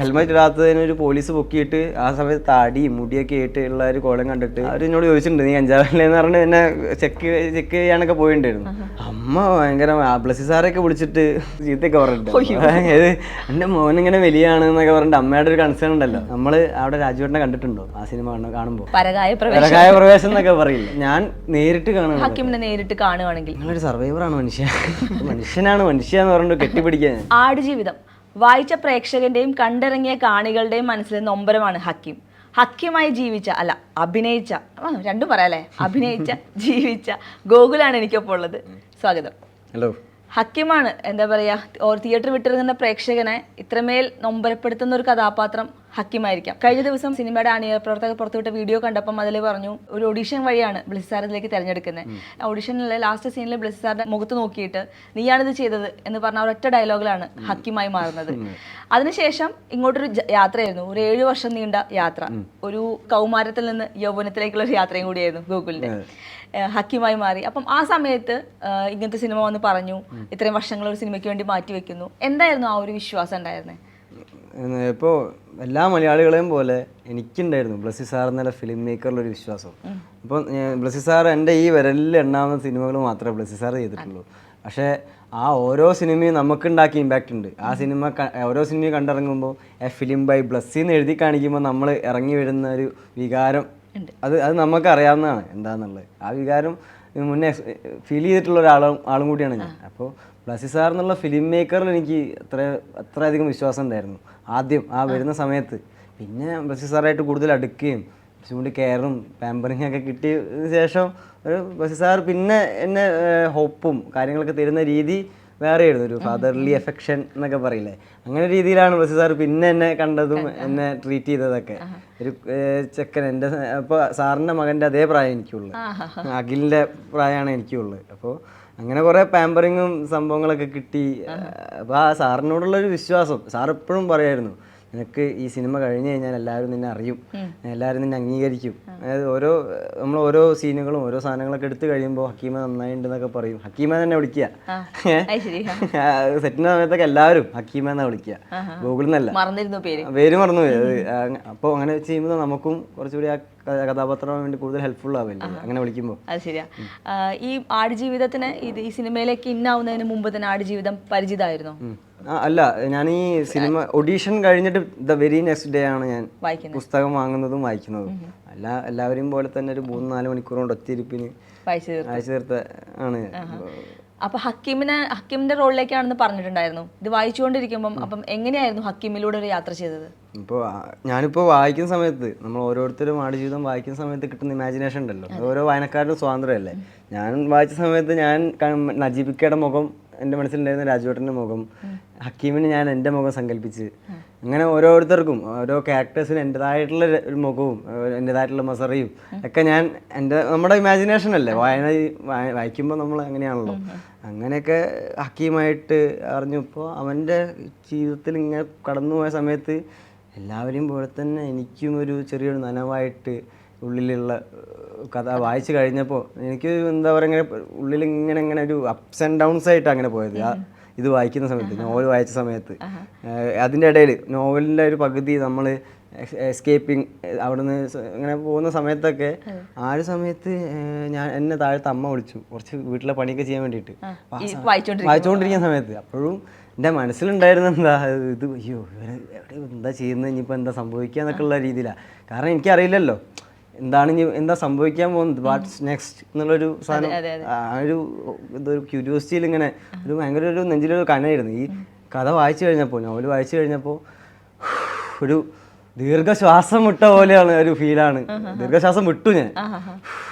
Helmet ഇടാത്തതിന് ഒരു police പൊക്കിയിട്ട് ആ സമയത്ത് താടി മുടിയൊക്കെ ആയിട്ട് ഉള്ള ഒരു കോലം കണ്ടിട്ട് അവർ എന്നോട് ചോദിച്ചിട്ടുണ്ട് നീ കഞ്ചാവല്ലേന്ന് പറഞ്ഞ് എന്നെ ചെക്ക് ചെക്ക് ചെയ്യാനൊക്കെ പോയിട്ടുണ്ടായിരുന്നു അമ്മ ഭയങ്കര ബ്ലസി സാറൊക്കെ വിളിച്ചിട്ട് ചീത്തയൊക്കെ പറഞ്ഞിട്ടുണ്ട്. അതായത് എന്റെ മോൻ ഇങ്ങനെ വലിയാണ് എന്നൊക്കെ പറഞ്ഞിട്ട് അമ്മയുടെ ഒരു കൺസേൺ ഉണ്ടല്ലോ. നമ്മൾ അവിടെ രാജുവേട്ടനെ കണ്ടിട്ടുണ്ടോ ആ സിനിമ കാണുമ്പോൾ പരകായ പ്രവേശം എന്നൊക്കെ പറയില്ല. ഞാൻ നേരിട്ട് ഹക്കിമിനെ നേരിട്ട് കാണുകയാണെങ്കിൽ നിങ്ങളൊരു സർവൈവറാണ് മനുഷ്യ? മനുഷ്യനാണ് മനുഷ്യ എന്ന് പറഞ്ഞിട്ട് കെട്ടിപ്പിടിക്കാൻ. ആടുജീവിതം. വായിച്ച പ്രേക്ഷകന്റെയും കണ്ടിറങ്ങിയ കാണികളുടെയും മനസ്സിൽ നൊമ്പരമാണ് ഹക്കിം. ഹക്കിമായി ജീവിച്ച അല്ല അഭിനയിച്ച രണ്ടും പറയാല്ലേ അഭിനയിച്ച ജീവിച്ച ഗോകുലാണ് എനിക്കൊപ്പം ഉള്ളത്. സ്വാഗതം. ഹലോ ഹക്കിമാണ് എന്താ പറയുക ഓർ തിയേറ്റർ വിട്ടിറങ്ങുന്ന പ്രേക്ഷകനെ ഇത്രമേൽ നൊമ്പരപ്പെടുത്തുന്ന ഒരു കഥാപാത്രം ഹക്കിമായിരിക്കാം. കഴിഞ്ഞ ദിവസം സിനിമയുടെ അണിയറ പ്രവർത്തകർ പുറത്തുവിട്ട വീഡിയോ കണ്ടപ്പം അതിൽ പറഞ്ഞു ഒരു ഓഡീഷൻ വഴിയാണ് ബ്ലിസാർ ഇതിലേക്ക് തിരഞ്ഞെടുക്കുന്നത് ഓഡീഷനിലെ ലാസ്റ്റ് സീനിൽ ബ്ലിസാറിന്റെ മുഖത്ത് നോക്കിയിട്ട് നീയാണിത് ചെയ്തത്? എന്ന് പറഞ്ഞ ഒരൊറ്റ ഡയലോഗിലാണ് ഹക്കിമായി മാറുന്നത്. അതിനുശേഷം ഇങ്ങോട്ടൊരു യാത്രയായിരുന്നു. ഒരു ഏഴു വർഷം നീണ്ട യാത്ര. ഒരു കൗമാരത്തിൽ നിന്ന് യൗവനത്തിലേക്കുള്ള ഒരു യാത്രയും കൂടിയായിരുന്നു ഗൂഗിളിന്റെ ഹക്കിമായി മാറി. അപ്പം ആ സമയത്ത് ഇങ്ങനത്തെ സിനിമ വന്ന് പറഞ്ഞു ഇത്രയും വർഷങ്ങൾ ഒരു സിനിമയ്ക്ക് വേണ്ടി മാറ്റി വെക്കുന്നു. എന്തായിരുന്നു ആ ഒരു വിശ്വാസം ഉണ്ടായിരുന്നത് ഇപ്പോൾ എല്ലാ മലയാളികളെയും പോലെ എനിക്കുണ്ടായിരുന്നു ബ്ലസി സാർ എന്നുള്ള ഫിലിം മേക്കറിലൊരു വിശ്വാസം. അപ്പം ബ്ലസി സാർ എന്റെ ഈ വിരലിൽ എണ്ണാവുന്ന സിനിമകൾ മാത്രമേ ബ്ലസി സാർ ചെയ്തിട്ടുള്ളൂ. പക്ഷേ ആ ഓരോ സിനിമയും നമുക്കുണ്ടാക്കിയ ഇമ്പാക്റ്റ് ഉണ്ട്. ആ സിനിമ ഓരോ സിനിമയും കണ്ടിറങ്ങുമ്പോൾ എ ഫിലിം ബൈ ബ്ലസ്സിന്ന് എഴുതി കാണിക്കുമ്പോൾ നമ്മൾ ഇറങ്ങി വരുന്ന ഒരു വികാരം അത് അത് നമുക്ക് അറിയാവുന്നതാണ് എന്താണെന്നുള്ളത് ആ വികാരം മുന്നേ ഫീൽ ചെയ്തിട്ടുള്ള ഒരാളും ആളും കൂടിയാണ് ഞാൻ. അപ്പോൾ ബ്ലസി സാർ എന്നുള്ള ഫിലിം മേക്കറിൽ എനിക്ക് അത്ര അത്രയധികം വിശ്വാസം ഉണ്ടായിരുന്നു. ആദ്യം ആ വരുന്ന സമയത്ത്. പിന്നെ ബ്ലസി സാറായിട്ട് കൂടുതൽ അടുക്കുകയും കുറച്ചും കൂടി കെയറും പാമ്പറിങ് ഒക്കെ കിട്ടിയതിന് ശേഷം ഒരു ബ്ലസി സാർ പിന്നെ എന്നെ ഹോപ്പും കാര്യങ്ങളൊക്കെ തരുന്ന രീതി വേറെ ആയിരുന്നു ഒരു ഫാദർലി എഫെക്ഷൻ എന്നൊക്കെ പറയില്ലേ? അങ്ങനെ രീതിയിലാണ് ബസ് സാർ പിന്നെ എന്നെ കണ്ടതും എന്നെ ട്രീറ്റ് ചെയ്തതൊക്കെ. ഒരു ചെക്കൻ എന്റെ അപ്പോൾ സാറിന്റെ മകന്റെ അതേ പ്രായം എനിക്കുള്ളു. അഖിലിന്റെ പ്രായമാണ് എനിക്കുള്ളത് അപ്പോൾ അങ്ങനെ കുറേ പാമ്പറിങ്ങും സംഭവങ്ങളൊക്കെ കിട്ടി. അപ്പോൾ ആ സാറിനോടുള്ളൊരു വിശ്വാസം സാർ എപ്പോഴും പറയായിരുന്നു നിനക്ക് ഈ സിനിമ കഴിഞ്ഞു കഴിഞ്ഞാൽ എല്ലാവരും നിന്നെ അറിയും. എല്ലാവരും നിന്നെ അംഗീകരിക്കും. അതായത് ഓരോ നമ്മൾ ഓരോ സീനുകളും ഓരോ സാധനങ്ങളൊക്കെ എടുത്തു കഴിയുമ്പോൾ ഹക്കീമ നന്നായിട്ടുണ്ടെന്നൊക്കെ പറയും. ഹക്കീമ തന്നെ വിളിക്കുക. സെറ്റിന് സമയത്തൊക്കെ എല്ലാവരും ഹക്കീമ എന്നാ വിളിക്കുക. ഗൂഗിളിൽ നിന്നല്ല. പേര്. മറന്നു അപ്പോൾ അങ്ങനെ ചെയ്യുമ്പോൾ നമുക്കും കുറച്ചുകൂടി ആ കഥാപാത്രത്തിന് വേണ്ടി കൂടുതൽ ഹെൽപ്ഫുൾ ആവില്ലേ? അങ്ങനെ വിളിക്കുമ്പോൾ. അത് ശരിയാ. ഈ ആടുജീവിതത്തിന് ഇത് ഈ സിനിമയിലേക്ക് ഇന്നാവുന്നതിന് മുമ്പ് തന്നെ ആടുജീവിതം പരിചിതമായിരുന്നു? അല്ല ഞാൻ ഈ സിനിമ ഒഡീഷൻ കഴിഞ്ഞിട്ട് ദ വെരി നെക്സ്റ്റ് ഡേ ആണ് ഞാൻ പുസ്തകം വാങ്ങുന്നതും വായിക്കുന്നതും. അല്ല എല്ലാവരെയും പോലെ തന്നെ ഒരു മൂന്ന് നാല് മണിക്കൂർ കൊണ്ട് ഒത്തിരിപ്പിന് വായിച്ചു തീർത്ത. ആണ്. അപ്പൊ ഹക്കീമിനെ ഹക്കീമിന്റെ റോളിലേക്കാണെന്ന് പറഞ്ഞിട്ടുണ്ടായിരുന്നു. ഇത് വായിച്ചുകൊണ്ടിരിക്കുമ്പം അപ്പം എങ്ങനെയായിരുന്നു ഹക്കീമിലൂടെ ഒരു യാത്ര ചെയ്തത്? ഇപ്പോൾ ഞാനിപ്പോൾ വായിക്കുന്ന സമയത്ത് നമ്മൾ ഓരോരുത്തരും ആടുജീവിതം വായിക്കുന്ന സമയത്ത് കിട്ടുന്ന ഇമാജിനേഷൻ ഉണ്ടല്ലോ. ഓരോ വായനക്കാരുടെ സ്വാതന്ത്ര്യമല്ലേ? ഞാൻ വായിച്ച സമയത്ത് ഞാൻ നജീബിക്കയുടെ മുഖം എന്റെ മനസ്സിലുണ്ടായിരുന്ന രാജുവേട്ടന്റെ മുഖം ഹക്കീമിന് ഞാൻ എന്റെ മുഖം സങ്കല്പിച്ച്. അങ്ങനെ ഓരോരുത്തർക്കും ഓരോ ക്യാരക്ടേഴ്സിന് എന്റെതായിട്ടുള്ള ഒരു മുഖവും എന്റെതായിട്ടുള്ള മസറിയും ഒക്കെ ഞാൻ എന്റെ നമ്മുടെ ഇമാജിനേഷൻ അല്ലേ? വായന വായിക്കുമ്പോൾ നമ്മൾ അങ്ങനെയാണല്ലോ. അങ്ങനെയൊക്കെ ഹക്കീമായിട്ട് അറിഞ്ഞപ്പോൾ അവന്റെ ജീവിതത്തിൽ ഇങ്ങനെ കടന്നുപോയ സമയത്ത് എല്ലാവരെയും പോലെ തന്നെ എനിക്കും ഒരു ചെറിയൊരു നനവായിട്ട് ഉള്ളിലുള്ള കഥ വായിച്ചു കഴിഞ്ഞപ്പോൾ എനിക്ക് എന്താ പറയുക ഇങ്ങനെ ഉള്ളിൽ ഇങ്ങനെ ഇങ്ങനെ ഒരു അപ്സ് ആൻഡ് ഡൗൺസ് ആയിട്ട് അങ്ങനെ പോയത്. ഇത് വായിക്കുന്ന സമയത്ത് നോവൽ വായിച്ച സമയത്ത്. അതിന്റെ ഇടയിൽ നോവലിന്റെ ഒരു പകുതി നമ്മൾ എസ്കേപ്പിംഗ് അവിടുന്ന് ഇങ്ങനെ പോകുന്ന സമയത്തൊക്കെ ആ. ഒരു സമയത്ത് ഞാൻ എന്നെ താഴത്തെ അമ്മ വിളിച്ചു. കുറച്ച് വീട്ടിലെ പണിയൊക്കെ ചെയ്യാൻ വേണ്ടിയിട്ട്. വായിച്ചുകൊണ്ടിരിക്കുന്ന സമയത്ത്. അപ്പോഴും എന്റെ മനസ്സിലുണ്ടായിരുന്ന എന്താ ഇത് അയ്യോ ഇവരെ എവിടെ എന്താ ചെയ്യുന്നത്? ഇനിയിപ്പോൾ എന്താ സംഭവിക്കുക എന്നൊക്കെ ഉള്ള രീതിയിലാണ് കാരണം എനിക്കറിയില്ലല്ലോ. എന്താണ് ഇനി എന്താ സംഭവിക്കാൻ പോകുന്നത്? വാട്ട്സ് നെക്സ്റ്റ് എന്നുള്ളൊരു സാധനം. ആ ഒരു ഇതൊരു ക്യൂരിയോസിറ്റിയിൽ ഇങ്ങനെ ഒരു ഭയങ്കര ഒരു നെഞ്ചിലൊരു കനയായിരുന്നു ഈ കഥ വായിച്ചു കഴിഞ്ഞപ്പോൾ നോവൽ വായിച്ചു കഴിഞ്ഞപ്പോൾ ഒരു ദീർഘശ്വാസം വിട്ട പോലെയാണ് ഒരു ഫീലാണ് ദീർഘശ്വാസം വിട്ടു ഞാൻ.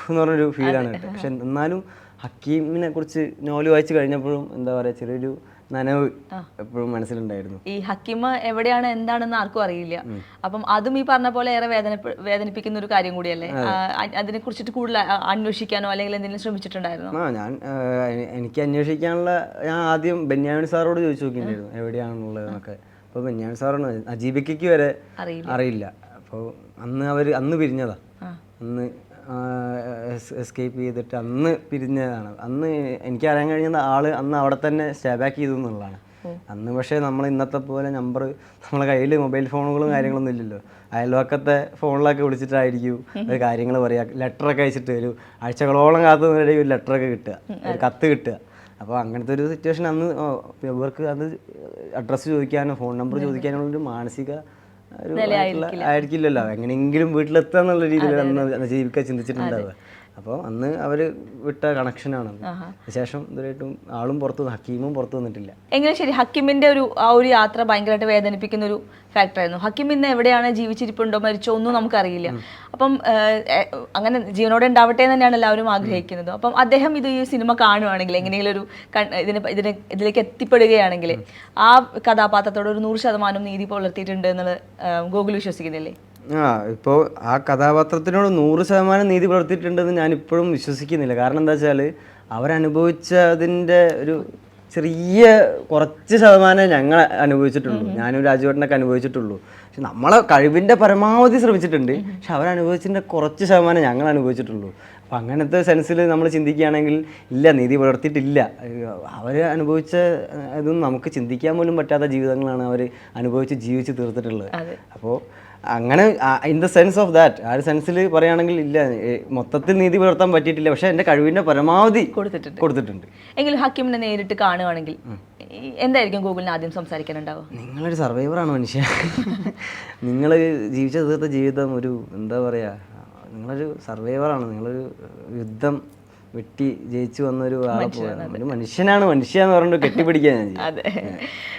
എന്ന് പറഞ്ഞൊരു ഫീലാണ് കേട്ടോ. പക്ഷെ എന്നാലും ഹക്കീമിനെ കുറിച്ച് നോവൽ വായിച്ചു കഴിഞ്ഞപ്പോഴും എന്താ പറയുക ചെറിയൊരു നനവ് എപ്പോഴും മനസ്സിലുണ്ടായിരുന്നു. ഈ ഹക്കിമ എവിടെയാണ് എന്താണെന്ന് ആർക്കും അറിയില്ല. അപ്പം അതും ഈ പറഞ്ഞ പോലെ ഏറെ വേദന വേദനിപ്പിക്കുന്ന ഒരു കാര്യം കൂടിയല്ലേ? അതിനെ കുറിച്ചിട്ട് കൂടുതൽ അന്വേഷിക്കാനോ അല്ലെങ്കിൽ എന്തെങ്കിലും ശ്രമിച്ചിട്ടുണ്ടായിരുന്നു? ആ ഞാൻ എനിക്ക് അന്വേഷിക്കാനുള്ള ഞാൻ ആദ്യം ബെന്യാമിൻ സാറോട് ചോദിച്ചു നോക്കിയിട്ടുണ്ടായിരുന്നു എവിടെയാണുള്ളതെന്നൊക്കെ. അപ്പോൾ ബെന്യാമിൻ സാറാണ് അജീബിക്കയ്ക്ക് വരെ അറിയില്ല. അറിയില്ല. അപ്പോൾ അന്ന് അവർ അന്ന് പിരിഞ്ഞതാ. അന്ന് എസ്കേപ്പ് ചെയ്തിട്ട് അന്ന് പിരിഞ്ഞതാണ്. അന്ന് എനിക്ക് അറിയാൻ കഴിഞ്ഞത് ആൾ അന്ന് അവിടെ തന്നെ സ്റ്റേ ബാക്ക് ചെയ്തു എന്നുള്ളതാണ്. അന്ന് പക്ഷേ നമ്മൾ ഇന്നത്തെ പോലെ നമ്പർ നമ്മളെ കയ്യിൽ മൊബൈൽ ഫോണുകളും കാര്യങ്ങളൊന്നും ഇല്ലല്ലോ. അയൽവക്കത്തെ ഫോണിലൊക്കെ വിളിച്ചിട്ടായിരിക്കും ഒരു കാര്യങ്ങൾ പറയുക ലെറ്ററൊക്കെ അയച്ചിട്ട് ഒരു ആഴ്ചകളോളം കാത്തു നിന്നിട്ട് ഒരു ലെറ്ററൊക്കെ കിട്ടുക. ഒരു കത്ത് കിട്ടുക. അപ്പോൾ അങ്ങനത്തെ ഒരു സിറ്റുവേഷൻ അന്ന് ഇവർക്ക് അത് അഡ്രസ്സ് ചോദിക്കാനോ ഫോൺ നമ്പർ ചോദിക്കാനോ ഒരു മാനസിക ആയിരിക്കില്ലല്ലോ. എങ്ങനെയെങ്കിലും വീട്ടിലെത്തുക എന്നുള്ള രീതിയിൽ അന്ന് ജീവിക്കാൻ ചിന്തിച്ചിട്ടുണ്ടാവുക. അപ്പോൾ അന്ന് അവർ വിട്ട കണക്ഷനാണ് ശേഷം ഇതുവരെയായിട്ടും ആളും പുറത്തു ഹക്കീമും പുറത്തു വന്നിട്ടില്ല. എങ്കിലും ശരി ഹക്കീമിന്റെ ഒരു ആ ഒരു യാത്ര ഭയങ്കരമായിട്ട് വേദനിപ്പിക്കുന്ന ഒരു ഫാക്ടറായിരുന്നു ഹക്കീം ഇന്ന് എവിടെയാണ് ജീവിച്ചിരിപ്പുണ്ടോ മരിച്ചോ ഒന്നും നമുക്കറിയില്ല. അപ്പം അങ്ങനെ ജീവനോടെ ഉണ്ടാവട്ടെ എന്ന് തന്നെയാണ് എല്ലാവരും ആഗ്രഹിക്കുന്നത്. അപ്പം അദ്ദേഹം ഇത് ഈ സിനിമ കാണുവാണെങ്കിൽ എങ്ങനെയെങ്കിലും ഒരു ഇതിന് ഇതിന് ഇതിലേക്ക് എത്തിപ്പെടുകയാണെങ്കിൽ ആ കഥാപാത്രത്തോട് ഒരു നൂറ് ശതമാനം നീതി പുലർത്തിയിട്ടുണ്ട് എന്നുള്ളത് ഗോകുൽ വിശ്വസിക്കുന്നില്ലേ? ആ ഇപ്പോൾ ആ കഥാപാത്രത്തിനോട് നൂറ് ശതമാനം നീതി പുലർത്തിയിട്ടുണ്ടെന്ന് ഞാൻ ഇപ്പോഴും വിശ്വസിക്കുന്നില്ല. കാരണം എന്താ വെച്ചാൽ അവരനുഭവിച്ചതിന്റെ ഒരു ചെറിയ കുറച്ച് ശതമാനം ഞങ്ങൾ അനുഭവിച്ചിട്ടുള്ളൂ. ഞാനും രാജുവേട്ടനൊക്കെ അനുഭവിച്ചിട്ടുള്ളൂ. പക്ഷെ നമ്മളെ കഴിവിന്റെ പരമാവധി ശ്രമിച്ചിട്ടുണ്ട്. പക്ഷെ അവരനുഭവിച്ചതിന്റെ കുറച്ച് ശതമാനം ഞങ്ങൾ അനുഭവിച്ചിട്ടുള്ളൂ. അപ്പം അങ്ങനത്തെ സെൻസിൽ നമ്മൾ ചിന്തിക്കുകയാണെങ്കിൽ ഇല്ല നീതി പുലർത്തിയിട്ടില്ല. അവർ അനുഭവിച്ച ഇതൊന്നും നമുക്ക് ചിന്തിക്കാൻ പോലും പറ്റാത്ത ജീവിതങ്ങളാണ് അവർ അനുഭവിച്ച് ജീവിച്ച് തീർത്തിട്ടുള്ളത്. അപ്പോൾ അങ്ങനെ in the sense of that ആ ഒരു സെൻസിൽ പറയുകയാണെങ്കിൽ ഇല്ല മൊത്തത്തിൽ നീതി പുലർത്താൻ പറ്റിയിട്ടില്ല. പക്ഷെ എന്റെ കഴിവിന്റെ പരമാവധി കൊടുത്തിട്ടുണ്ട്. കൊടുത്തിട്ടുണ്ട്. എങ്കിലും ഹക്കിമിനെ നേരിട്ട് കാണുകയാണെങ്കിൽ എന്തായിരിക്കും ഗൂഗിളിന് ആദ്യം സംസാരിക്കാനുണ്ടാവുക? നിങ്ങളൊരു സർവൈവറാണ് മനുഷ്യ. നിങ്ങൾ ജീവിച്ച തീർത്ത ജീവിതം ഒരു എന്താ പറയുക നിങ്ങളൊരു സർവൈവറാണ്. നിങ്ങളൊരു യുദ്ധം വെട്ടി ജയിച്ചു വന്നൊരു ആളെ ഒരു മനുഷ്യനാണ് മനുഷ്യ എന്ന് പറഞ്ഞിട്ട് കെട്ടിപ്പിടിക്കാൻ. അതെ.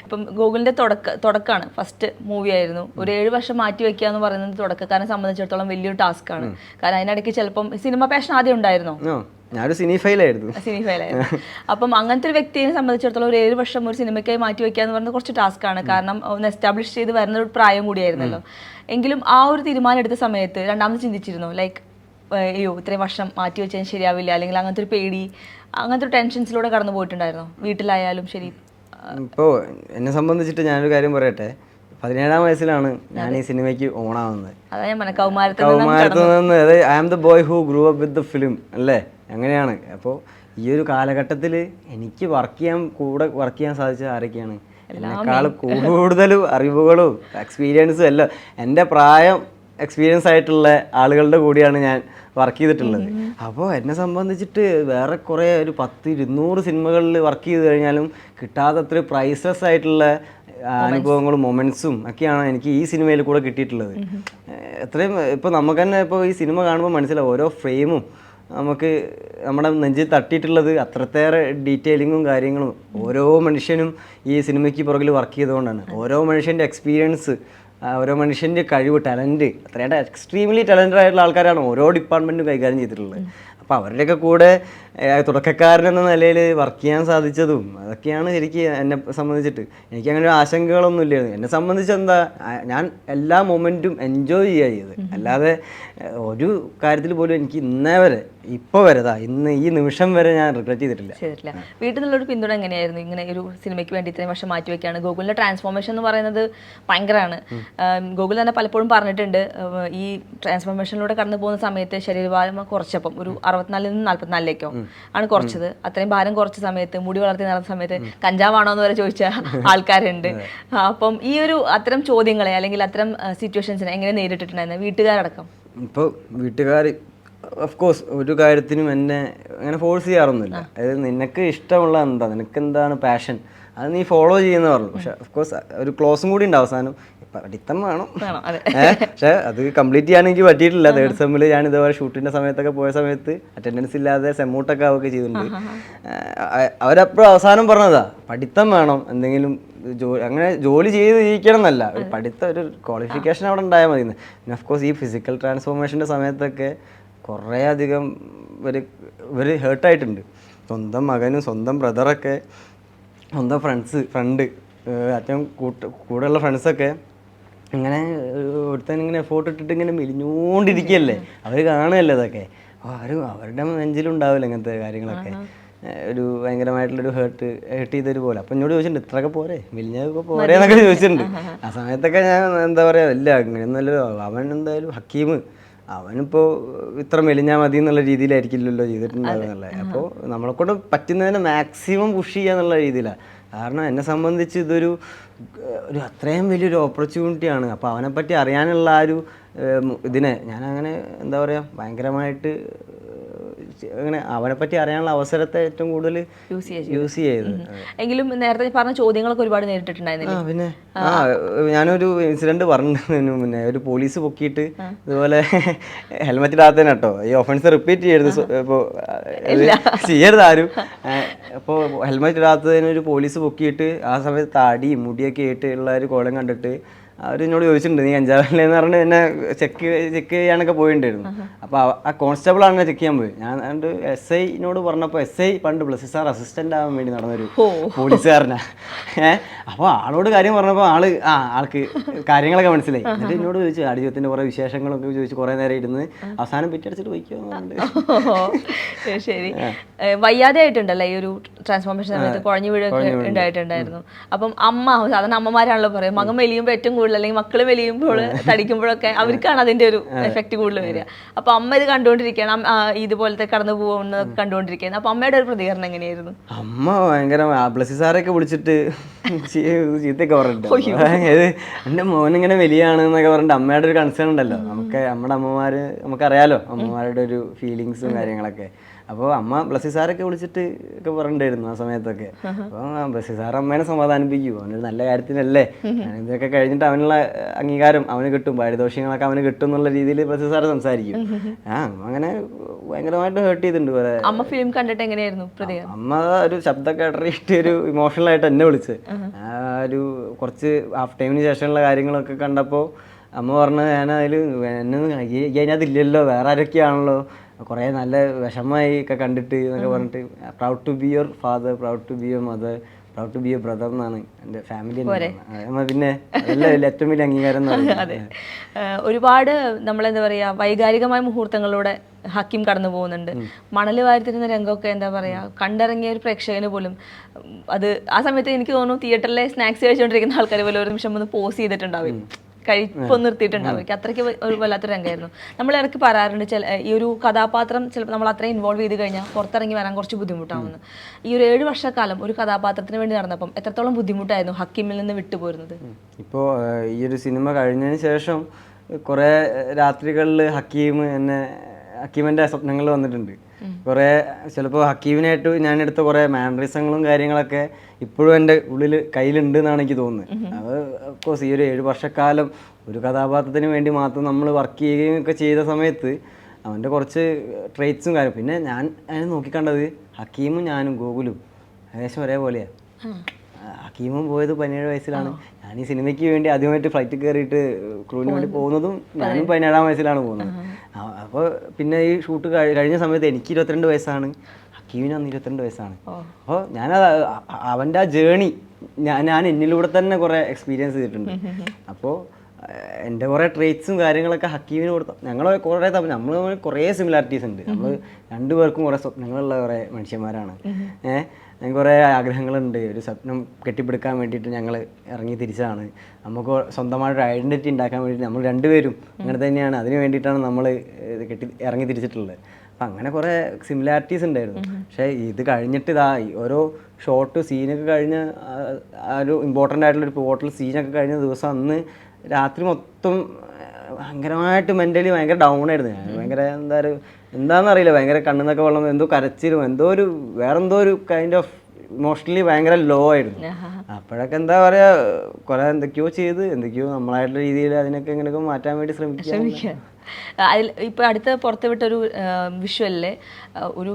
ഇപ്പം ഗൂഗിളിന്റെ തുടക്ക തുടക്കമാണ് ഫസ്റ്റ് മൂവി ആയിരുന്നു. ഒരു ഏഴ് വർഷം മാറ്റി വെക്കുക എന്ന് പറയുന്നത് തുടക്കക്കാരനെ സംബന്ധിച്ചിടത്തോളം വലിയൊരു ടാസ്ക് ആണ്. കാരണം അതിനിടയ്ക്ക് ചിലപ്പം സിനിമ പാഷൻ ആദ്യം ഉണ്ടായിരുന്നോ. ഞാനൊരു സിനിഫൈലായിരുന്നു സിനി ഫയലായിരുന്നു അപ്പം അങ്ങനത്തെ ഒരു വ്യക്തിയെ സംബന്ധിച്ചിടത്തോളം ഒരു ഏഴ് വർഷം ഒരു സിനിമയ്ക്കായി മാറ്റി വെക്കുക എന്ന് പറയുന്നത് കുറച്ച് ടാസ്ക് ആണ്. കാരണം ഒന്ന് എസ്റ്റാബ്ലിഷ് ചെയ്ത് വരുന്ന ഒരു പ്രായം കൂടിയായിരുന്നല്ലോ. എങ്കിലും ആ ഒരു തീരുമാനം എടുത്ത സമയത്ത് രണ്ടാമത് ചിന്തിച്ചിരുന്നു. ലൈക്ക് അയ്യോ ഇത്രയും വർഷം മാറ്റി വെച്ചാൽ ശരിയാവില്ല. അല്ലെങ്കിൽ അങ്ങനത്തെ ഒരു പേടി അങ്ങനത്തെ ഒരു ടെൻഷൻസിലൂടെ കടന്നു പോയിട്ടുണ്ടായിരുന്നു. വീട്ടിലായാലും ശരി. ഇപ്പോൾ എന്നെ സംബന്ധിച്ചിട്ട് ഞാനൊരു കാര്യം പറയട്ടെ. പതിനേഴാം വയസ്സിലാണ് ഞാൻ ഈ സിനിമയ്ക്ക് ഓണാവുന്നത്. നിന്ന് അത് I am the boy who grew up with the film അല്ലേ? അങ്ങനെയാണ്. അപ്പോൾ ഈ ഒരു കാലഘട്ടത്തിൽ എനിക്ക് വർക്ക് ചെയ്യാൻ കൂടെ വർക്ക് ചെയ്യാൻ സാധിച്ച ആരൊക്കെയാണ്? എന്നെക്കാൾ കൂടുതലും അറിവുകളും എക്സ്പീരിയൻസും എല്ലാം എന്റെ പ്രായം എക്സ്പീരിയൻസ് ആയിട്ടുള്ള ആളുകളുടെ കൂടിയാണ് ഞാൻ വർക്ക് ചെയ്തിട്ടുള്ളത്. അപ്പോൾ എന്നെ സംബന്ധിച്ചിട്ട് വേറെ കുറേ ഒരു പത്ത് ഇരുന്നൂറ് സിനിമകളിൽ വർക്ക് ചെയ്ത് കഴിഞ്ഞാലും കിട്ടാത്തത്ര പ്രൈസസ് ആയിട്ടുള്ള അനുഭവങ്ങളും മൊമെന്റ്സും ഒക്കെയാണ് എനിക്ക് ഈ സിനിമയിൽ കൂടെ കിട്ടിയിട്ടുള്ളത്. എത്രയും ഇപ്പോൾ നമുക്ക് തന്നെ ഇപ്പോൾ ഈ സിനിമ കാണുമ്പോൾ മനസ്സിലാവും ഓരോ ഫ്രെയിമും നമുക്ക് നമ്മുടെ നെഞ്ചിൽ തട്ടിയിട്ടുള്ളത് അത്രത്തേറെ ഡീറ്റെയിലിങ്ങും കാര്യങ്ങളും ഓരോ മനുഷ്യനും ഈ സിനിമയ്ക്ക് പുറകിൽ വർക്ക് ചെയ്തുകൊണ്ടാണ്. ഓരോ മനുഷ്യന്റെ എക്സ്പീരിയൻസ് ഓരോ മനുഷ്യന്റെ കഴിവ് ടാലന്റ് അത്രയായിട്ട് എക്സ്ട്രീംലി ടാലന്റഡ് ആയിട്ടുള്ള ആൾക്കാരാണ് ഓരോ ഡിപ്പാർട്ട്മെന്റും കൈകാര്യം ചെയ്തിട്ടുള്ളത്. അപ്പോൾ അവരുടെയൊക്കെ കൂടെ തുടക്കക്കാരൻ എന്ന നിലയിൽ വർക്ക് ചെയ്യാൻ സാധിച്ചതും അതൊക്കെയാണ് ശരിക്ക് എന്നെ സംബന്ധിച്ചിട്ട്. എനിക്ക് അങ്ങനെ ഒരു ആശങ്കകളൊന്നും ഇല്ലായിരുന്നു. എന്നെ സംബന്ധിച്ച് എന്താ ഞാൻ എല്ലാ മൊമെന്റും എൻജോയ് ചെയ്യുക ചെയ്തത് അല്ലാതെ ഒരു കാര്യത്തിൽ പോലും എനിക്ക് ഇന്നേ വരെ ഇപ്പോൾ വരെ ഇന്ന് ഈ നിമിഷം വരെ ഞാൻ റിഗ്രറ്റ് ചെയ്തിട്ടില്ല. ചെയ്തിട്ടില്ല. വീട്ടിൽ നിന്നുള്ളൊരു പിന്തുണ എങ്ങനെയായിരുന്നു? ഇങ്ങനെ ഒരു സിനിമയ്ക്ക് വേണ്ടി ഇത്രയും വർഷം മാറ്റി വെക്കുകയാണ് ഗൂഗിളിന്റെ ട്രാൻസ്ഫോർമേഷൻ എന്ന് പറയുന്നത് ഭയങ്കരമാണ്. ഗൂഗിൾ തന്നെ പലപ്പോഴും പറഞ്ഞിട്ടുണ്ട് ഈ ട്രാൻസ്ഫോർമേഷനിലൂടെ കടന്നു പോകുന്ന സമയത്ത് ശരീരഭാരം കുറച്ചപ്പം ഒരു അറുപത്തിനാലിൽ നിന്ന് നാല്പത്തിനാലിലേക്കോ. ആണ് കുറച്ചത്. അത്രയും ഭാരം കുറച്ച സമയത്ത് മുടി വളർത്തി നടന്ന സമയത്ത് കഞ്ചാവാണോ എന്ന് വരെ ചോദിച്ച ആൾക്കാരുണ്ട്. അപ്പം ഈ ഒരു അത്തരം ചോദ്യങ്ങളെ അല്ലെങ്കിൽ അത്തരം സിറ്റുവേഷൻസിനെ എങ്ങനെ നേരിട്ടിട്ടുണ്ടായിരുന്നു? വീട്ടുകാരടക്കം. ഇപ്പോൾ വീട്ടുകാർ ഓഫ് കോഴ്സ് ഒരു കാര്യത്തിനും എന്നെ അങ്ങനെ ഫോഴ്സ് ചെയ്യാറൊന്നുമില്ല. അതായത് നിനക്ക് ഇഷ്ടമുള്ള എന്താ? നിനക്ക് എന്താണ് പാഷൻ അത് നീ ഫോളോ ചെയ്യുന്ന പറഞ്ഞു. പക്ഷെ ഓഫ് കോഴ്സ് ഒരു ക്ലോസും കൂടി ഉണ്ട് അവസാനം. പഠിത്തം വേണം. പക്ഷെ അത് കംപ്ലീറ്റ് ചെയ്യാൻ എനിക്ക് പറ്റിയിട്ടില്ല തേർഡ് സെമ്മിൽ ഞാൻ ഇതുപോലെ ഷൂട്ടിന്റെ സമയത്തൊക്കെ പോയ സമയത്ത് അറ്റൻഡൻസ് ഇല്ലാതെ സെമ്മൂട്ടൊക്കെ ആവുകയൊക്കെ ചെയ്തിട്ടുണ്ട്. അവരപ്പോഴും അവസാനം പറഞ്ഞതാ പഠിത്തം വേണം എന്തെങ്കിലും ജോലി അങ്ങനെ ജോലി ചെയ്ത് ജീവിക്കണം എന്നല്ല. ഒരു പഠിത്തം ഒരു ക്വാളിഫിക്കേഷൻ അവിടെ ഉണ്ടായാൽ മതി. പിന്നെ ഓഫ് കോഴ്സ് ഈ ഫിസിക്കൽ ട്രാൻസ്ഫോർമേഷന്റെ സമയത്തൊക്കെ കുറേ അധികം ഇവർ ഇവർ ഹേർട്ടായിട്ടുണ്ട് സ്വന്തം മകനും സ്വന്തം ബ്രദറൊക്കെ സ്വന്തം ഫ്രണ്ട്സ് ഫ്രണ്ട് അറ്റം കൂട്ട് കൂടെയുള്ള ഫ്രണ്ട്സൊക്കെ ഇങ്ങനെ ഒരുത്തൻ ഇങ്ങനെ ഫോട്ടോ ഇട്ടിട്ട് ഇങ്ങനെ മെലിഞ്ഞുകൊണ്ടിരിക്കുകയല്ലേ അവർ കാണുകയല്ലേ അതൊക്കെ അപ്പോൾ ആരും അവരുടെ നെഞ്ചിലുണ്ടാവില്ല ഇങ്ങനത്തെ കാര്യങ്ങളൊക്കെ? ഒരു ഭയങ്കരമായിട്ടുള്ളൊരു ഹേർട്ട് ഹേർട്ട് ചെയ്തൊരു പോലെ. അപ്പം എന്നോട് ചോദിച്ചിട്ടുണ്ട് ഇത്രയൊക്കെ പോരെ? മെലിഞ്ഞതൊക്കെ പോരെ എന്നൊക്കെ ചോദിച്ചിട്ടുണ്ട്. ആ സമയത്തൊക്കെ ഞാൻ എന്താ പറയുക ഇല്ല അങ്ങനെയൊന്നുമല്ലോ അവൻ എന്തായാലും ഹക്കീം. അവനിപ്പോൾ ഇത്ര മെലിഞ്ഞാൽ മതി എന്നുള്ള രീതിയിലായിരിക്കില്ലല്ലോ ചെയ്തിട്ടുണ്ടാവുന്നുള്ളത് അപ്പോൾ നമ്മളെക്കൊണ്ട് പറ്റുന്നതിന് മാക്സിമം പുഷ് ചെയ്യുക എന്നുള്ള രീതിയിലാണ് കാരണം എന്നെ സംബന്ധിച്ച് ഇതൊരു ഒരു അത്രയും വലിയൊരു ഓപ്പർച്യൂണിറ്റിയാണ് അപ്പോൾ അവനെപ്പറ്റി അറിയാനുള്ള ആ ഒരു ഇതിനെ ഞാനങ്ങനെ എന്താ പറയുക ഭയങ്കരമായിട്ട് ഏഹ്, അവനെ പറ്റി അറിയാനുള്ള അവസരത്തെ ഏറ്റവും കൂടുതൽ യൂസ് ചെയ്ത് എങ്കിലും നേരത്തെ പറഞ്ഞ ചോദ്യങ്ങളൊക്കെ ഒരുപാട് നേരിട്ടിട്ടുണ്ടായിരുന്നു പിന്നെ. ആ. ഞാനൊരു ഇൻസിഡന്റ് പറഞ്ഞു മുന്നേ ഒരു പോലീസ് പൊക്കിയിട്ട് ഇതുപോലെ ഹെൽമെറ്റ് ഇടാത്തതിന് കേട്ടോ. ഈ ഒഫൻസ് റിപ്പീറ്റ് ചെയ്യരുത് ഇപ്പോൾ ചെയ്യരുത് ആരും. അപ്പോൾ ഹെൽമെറ്റ് ഇടാത്തതിന് ഒരു പോലീസ് പൊക്കിയിട്ട് ആ സമയത്ത് താടി മുടിയൊക്കെ ആയിട്ട് ഉള്ള ഒരു കോലം കണ്ടിട്ട് അവർ എന്നോട് ചോദിച്ചിട്ടുണ്ട് നീ കഞ്ചാവല്ലേ എന്ന് പറഞ്ഞ് എന്നെ ചെക്ക് ചെക്ക് ചെയ്യാനൊക്കെ പോയിട്ടുണ്ടായിരുന്നു അപ്പോൾ ആ കോൺസ്റ്റബിൾ ആണ് ചെക്ക് ചെയ്യാൻ പോയി ഞാൻ അതുകൊണ്ട് എസ് ഐനോട് പറഞ്ഞപ്പോൾ എസ് ഐ പണ്ട് പ്ലസ് സാർ അസിസ്റ്റന്റ് ആവാൻ വേണ്ടി നടന്നൊരു പോലീസുകാരനാ. ഏഹ് അപ്പോൾ ആളോട് കാര്യം പറഞ്ഞപ്പോൾ ആൾ ആ ആൾക്ക് കാര്യങ്ങളൊക്കെ മനസ്സിലായി. എന്നിട്ട് എന്നോട് ചോദിച്ചു ആടിജീവിതത്തിന്റെ കുറേ വിശേഷങ്ങളൊക്കെ ചോദിച്ചു കുറേ നേരം ഇരുന്ന് അവസാനം പിറ്റടിച്ചിട്ട് പോയിക്കോ ശരി വയ്യാതെ ആയിട്ടുണ്ടല്ലേ ഈ ഒരു ട്രാൻസ്ഫോർമേഷൻ സമയത്ത് കുഴഞ്ഞു വീഴൊക്കെ ഉണ്ടായിട്ടുണ്ടായിരുന്നു. അപ്പം അമ്മ സാധാരണ അമ്മമാരാണല്ലോ പറയും മകൻ വലിയുമ്പോൾ ഏറ്റവും കൂടുതൽ അല്ലെങ്കിൽ മക്കൾ വലിയുമ്പോൾ തടിക്കുമ്പോഴൊക്കെ അവർക്കാണ് അതിന്റെ ഒരു എഫക്റ്റ് കൂടുതൽ വരിക. അപ്പൊ അമ്മ ഇത് കണ്ടുകൊണ്ടിരിക്കുകയാണ്. ഇതുപോലത്തെ കടന്നു പോകുന്ന കണ്ടുകൊണ്ടിരിക്കുകയാണ്. അപ്പൊ അമ്മയുടെ ഒരു പ്രതികരണം എങ്ങനെയായിരുന്നു? അമ്മ ഭയങ്കര ബ്ലസ്സി സാറൊക്കെ വിളിച്ചിട്ട് ചീത്തയൊക്കെ പറഞ്ഞിട്ട് എന്റെ മോൻ ഇങ്ങനെ വലിയാണ് എന്നൊക്കെ പറഞ്ഞിട്ട് അമ്മയുടെ ഒരു കൺസേൺ ഉണ്ടല്ലോ. നമുക്ക് നമ്മുടെ അമ്മമാര് നമുക്കറിയാലോ അമ്മമാരുടെ ഒരു ഫീലിങ്സും കാര്യങ്ങളൊക്കെ. അപ്പോൾ അമ്മ ബ്ലസ്സി സാറൊക്കെ വിളിച്ചിട്ട് ഒക്കെ പറഞ്ഞിട്ടുണ്ടായിരുന്നു ആ സമയത്തൊക്കെ. അപ്പോൾ ബ്ലസ്സി സാർ അമ്മേനെ സമാധാനിപ്പിക്കൂ. അവനൊരു നല്ല കാര്യത്തിനല്ലേ? ഇതൊക്കെ കഴിഞ്ഞിട്ട് അവനുള്ള അംഗീകാരം അവന് കിട്ടും. പാരിതോഷികങ്ങളൊക്കെ അവന് കിട്ടും എന്നുള്ള രീതിയിൽ ബ്ലസ്സി സാറ് സംസാരിക്കും. ആ അങ്ങനെ ഭയങ്കരമായിട്ട് ഹേർട്ട് ചെയ്തിട്ടുണ്ട് കുറെ അമ്മ ഫിലിം കണ്ടിട്ട് എങ്ങനെയായിരുന്നു അമ്മ ഒരു ശബ്ദമൊക്കെ ഇടറിയിട്ട് ഒരു ഇമോഷണൽ ആയിട്ട് എന്നെ വിളിച്ച്. ആ ഒരു കുറച്ച് ഹാഫ് ടൈമിന് ശേഷമുള്ള കാര്യങ്ങളൊക്കെ കണ്ടപ്പോൾ അമ്മ പറഞ്ഞു ഞാൻ അതിൽ എന്നെ കഴിഞ്ഞാൽ ഇല്ലല്ലോ വേറെ ആരൊക്കെയാണല്ലോ? കുറേ നല്ല വിഷമമായി ഒക്കെ കണ്ടിട്ട് എന്നൊക്കെ പറഞ്ഞിട്ട് proud to be your father proud to be your mother proud to be your brother എന്നാണ് എന്റെ ഫാമിലി പിന്നെ ഏറ്റവും വലിയ അംഗീകാരം ഒരുപാട് നമ്മളെന്താ പറയാ വൈകാരികമായ മുഹൂർത്തങ്ങളിലൂടെ ഹക്കിം കടന്നു പോകുന്നുണ്ട്. മണൽ വാരിത്തിരുന്ന രംഗമൊക്കെ എന്താ പറയാ കണ്ടിറങ്ങിയ ഒരു പ്രേക്ഷകന് പോലും അത് ആ സമയത്ത് എനിക്ക് തോന്നുന്നു തിയേറ്ററിലെ സ്നാക്സ് കഴിച്ചുകൊണ്ടിരിക്കുന്ന ആൾക്കാർ പോലും ഒരു നിമിഷം ഒന്ന് പോസ് ചെയ്തിട്ടുണ്ടാവും കഴിപ്പൊന്നും നിർത്തിയിട്ടുണ്ടാവും. അത്രയ്ക്ക് ഒരു വല്ലാത്ത രംഗമായിരുന്നു. നമ്മൾ ഇടയ്ക്ക് പറയാറുണ്ട് ചില ഈ ഒരു കഥാപാത്രം ചിലപ്പോൾ നമ്മൾ അത്രയും ഇൻവോൾവ് ചെയ്ത് കഴിഞ്ഞാൽ പുറത്തിറങ്ങി വരാൻ കുറച്ച് ബുദ്ധിമുട്ടാവുന്നു. ഈ ഒരു ഏഴ് വർഷക്കാലം ഒരു കഥാപാത്രത്തിന് വേണ്ടി നടന്നപ്പം എത്രത്തോളം ബുദ്ധിമുട്ടായിരുന്നു ഹക്കിമിൽ നിന്ന് വിട്ടുപോരുന്നത് ഇപ്പോൾ ഈ ഒരു സിനിമ കഴിഞ്ഞതിന് ശേഷം കുറേ രാത്രികളിൽ ഹക്കീം എന്നെ ഹക്കീമിന്റെ സ്വപ്നങ്ങൾ വന്നിട്ടുണ്ട്. കുറേ ചിലപ്പോൾ ഹക്കീമിനായിട്ട് ഞാൻ എടുത്ത കുറേ മാനറിസങ്ങളും കാര്യങ്ങളൊക്കെ ഇപ്പോഴും എന്റെ ഉള്ളിൽ കയ്യിലുണ്ട് എന്നാണ് എനിക്ക് തോന്നുന്നത്. അത് കോഴ്സ് ഈ ഒരു ഏഴ് വർഷക്കാലം ഒരു കഥാപാത്രത്തിന് വേണ്ടി മാത്രം നമ്മൾ വർക്ക് ചെയ്യുകയും ഒക്കെ ചെയ്ത സമയത്ത് അവന്റെ കുറച്ച് ട്രേറ്റ്സും കാര്യം പിന്നെ ഞാൻ അതിനെ നോക്കിക്കണ്ടത് ഹക്കീമും ഞാനും ഗോകുലും. ഏകദേശം ഒരേപോലെയാണ് ഹക്കീമും പോയത് പതിനേഴ് വയസ്സിലാണ്. ഞാൻ ഈ സിനിമയ്ക്ക് വേണ്ടി ആദ്യമായിട്ട് ഫ്ലൈറ്റ് കയറിയിട്ട് ക്രൂവിന് വേണ്ടി പോകുന്നതും ഞാനും പതിനേഴാം വയസ്സിലാണ് പോകുന്നത്. അപ്പോൾ പിന്നെ ഈ ഷൂട്ട് കഴിഞ്ഞ സമയത്ത് എനിക്ക് ഇരുപത്തിരണ്ട് വയസ്സാണ്. ഹക്കീമിന് അന്ന് ഇരുപത്തിരണ്ട് വയസ്സാണ്. അപ്പോൾ ഞാനത് അവന്റെ ആ ജേണി ഞാൻ ഞാൻ എന്നിലൂടെ തന്നെ കുറേ എക്സ്പീരിയൻസ് ചെയ്തിട്ടുണ്ട്. അപ്പോൾ എന്റെ കുറേ ട്രേറ്റ്സും കാര്യങ്ങളൊക്കെ ഹക്കീമിന് കൊടുത്തു ഞങ്ങൾ കുറേ തമ്മിൽ നമ്മൾ കുറേ സിമിലാരിറ്റീസ് ഉണ്ട്. നമ്മൾ രണ്ടുപേർക്കും കുറേ സ്വപ്നങ്ങളുള്ള കുറേ മനുഷ്യന്മാരാണ്. ഏഹ് ഞങ്ങൾക്ക് കുറേ ആഗ്രഹങ്ങളുണ്ട്. ഒരു സ്വപ്നം കെട്ടിപ്പിടുക്കാൻ വേണ്ടിയിട്ട് ഞങ്ങൾ ഇറങ്ങി തിരിച്ചതാണ്. നമുക്ക് സ്വന്തമായിട്ട് ഐഡന്റിറ്റി ഉണ്ടാക്കാൻ വേണ്ടിയിട്ട് നമ്മൾ രണ്ടുപേരും അങ്ങനെ തന്നെയാണ്. അതിന് വേണ്ടിയിട്ടാണ് നമ്മൾ ഇത് കെട്ടി ഇറങ്ങി തിരിച്ചിട്ടുള്ളത്. അപ്പം അങ്ങനെ കുറേ സിമിലാരിറ്റീസ് ഉണ്ടായിരുന്നു. പക്ഷേ ഇത് കഴിഞ്ഞിട്ട് ഇതാ ഓരോ ഷോർട്ട് സീനൊക്കെ കഴിഞ്ഞ ആ- ഒരു ഇമ്പോർട്ടന്റ് ആയിട്ടുള്ള ഒരു പോർട്ടൽ സീനൊക്കെ കഴിഞ്ഞ ദിവസം അന്ന് രാത്രി മൊത്തം ഭയങ്കരമായിട്ട് മെന്റലി ഭയങ്കര ഡൗൺ ആയിരുന്നു. ഞാൻ ഭയങ്കര എന്താ ഒരു എന്താണെന്ന് അറിയില്ല ഭയങ്കര കണ്ണിന്നൊക്കെ വെള്ളം എന്തോ കരച്ചിലും എന്തോ ഒരു വേറെന്തോ ഒരു കൈൻഡ് ഓഫ് ഇമോഷണലി ഭയങ്കര ലോ ആയിരുന്നു. അപ്പോഴൊക്കെ എന്താ പറയാ കുറെ എന്തൊക്കെയോ ചെയ്ത് എന്തൊക്കെയോ നമ്മളായിട്ടുള്ള രീതിയിൽ അതിനൊക്കെ എങ്ങനെയൊക്കെ മാറ്റാൻ വേണ്ടി ശ്രമിക്കുക അതിൽ ഇപ്പോൾ അടുത്ത് പുറത്തുവിട്ടൊരു വിഷ്വലിൽ ഒരു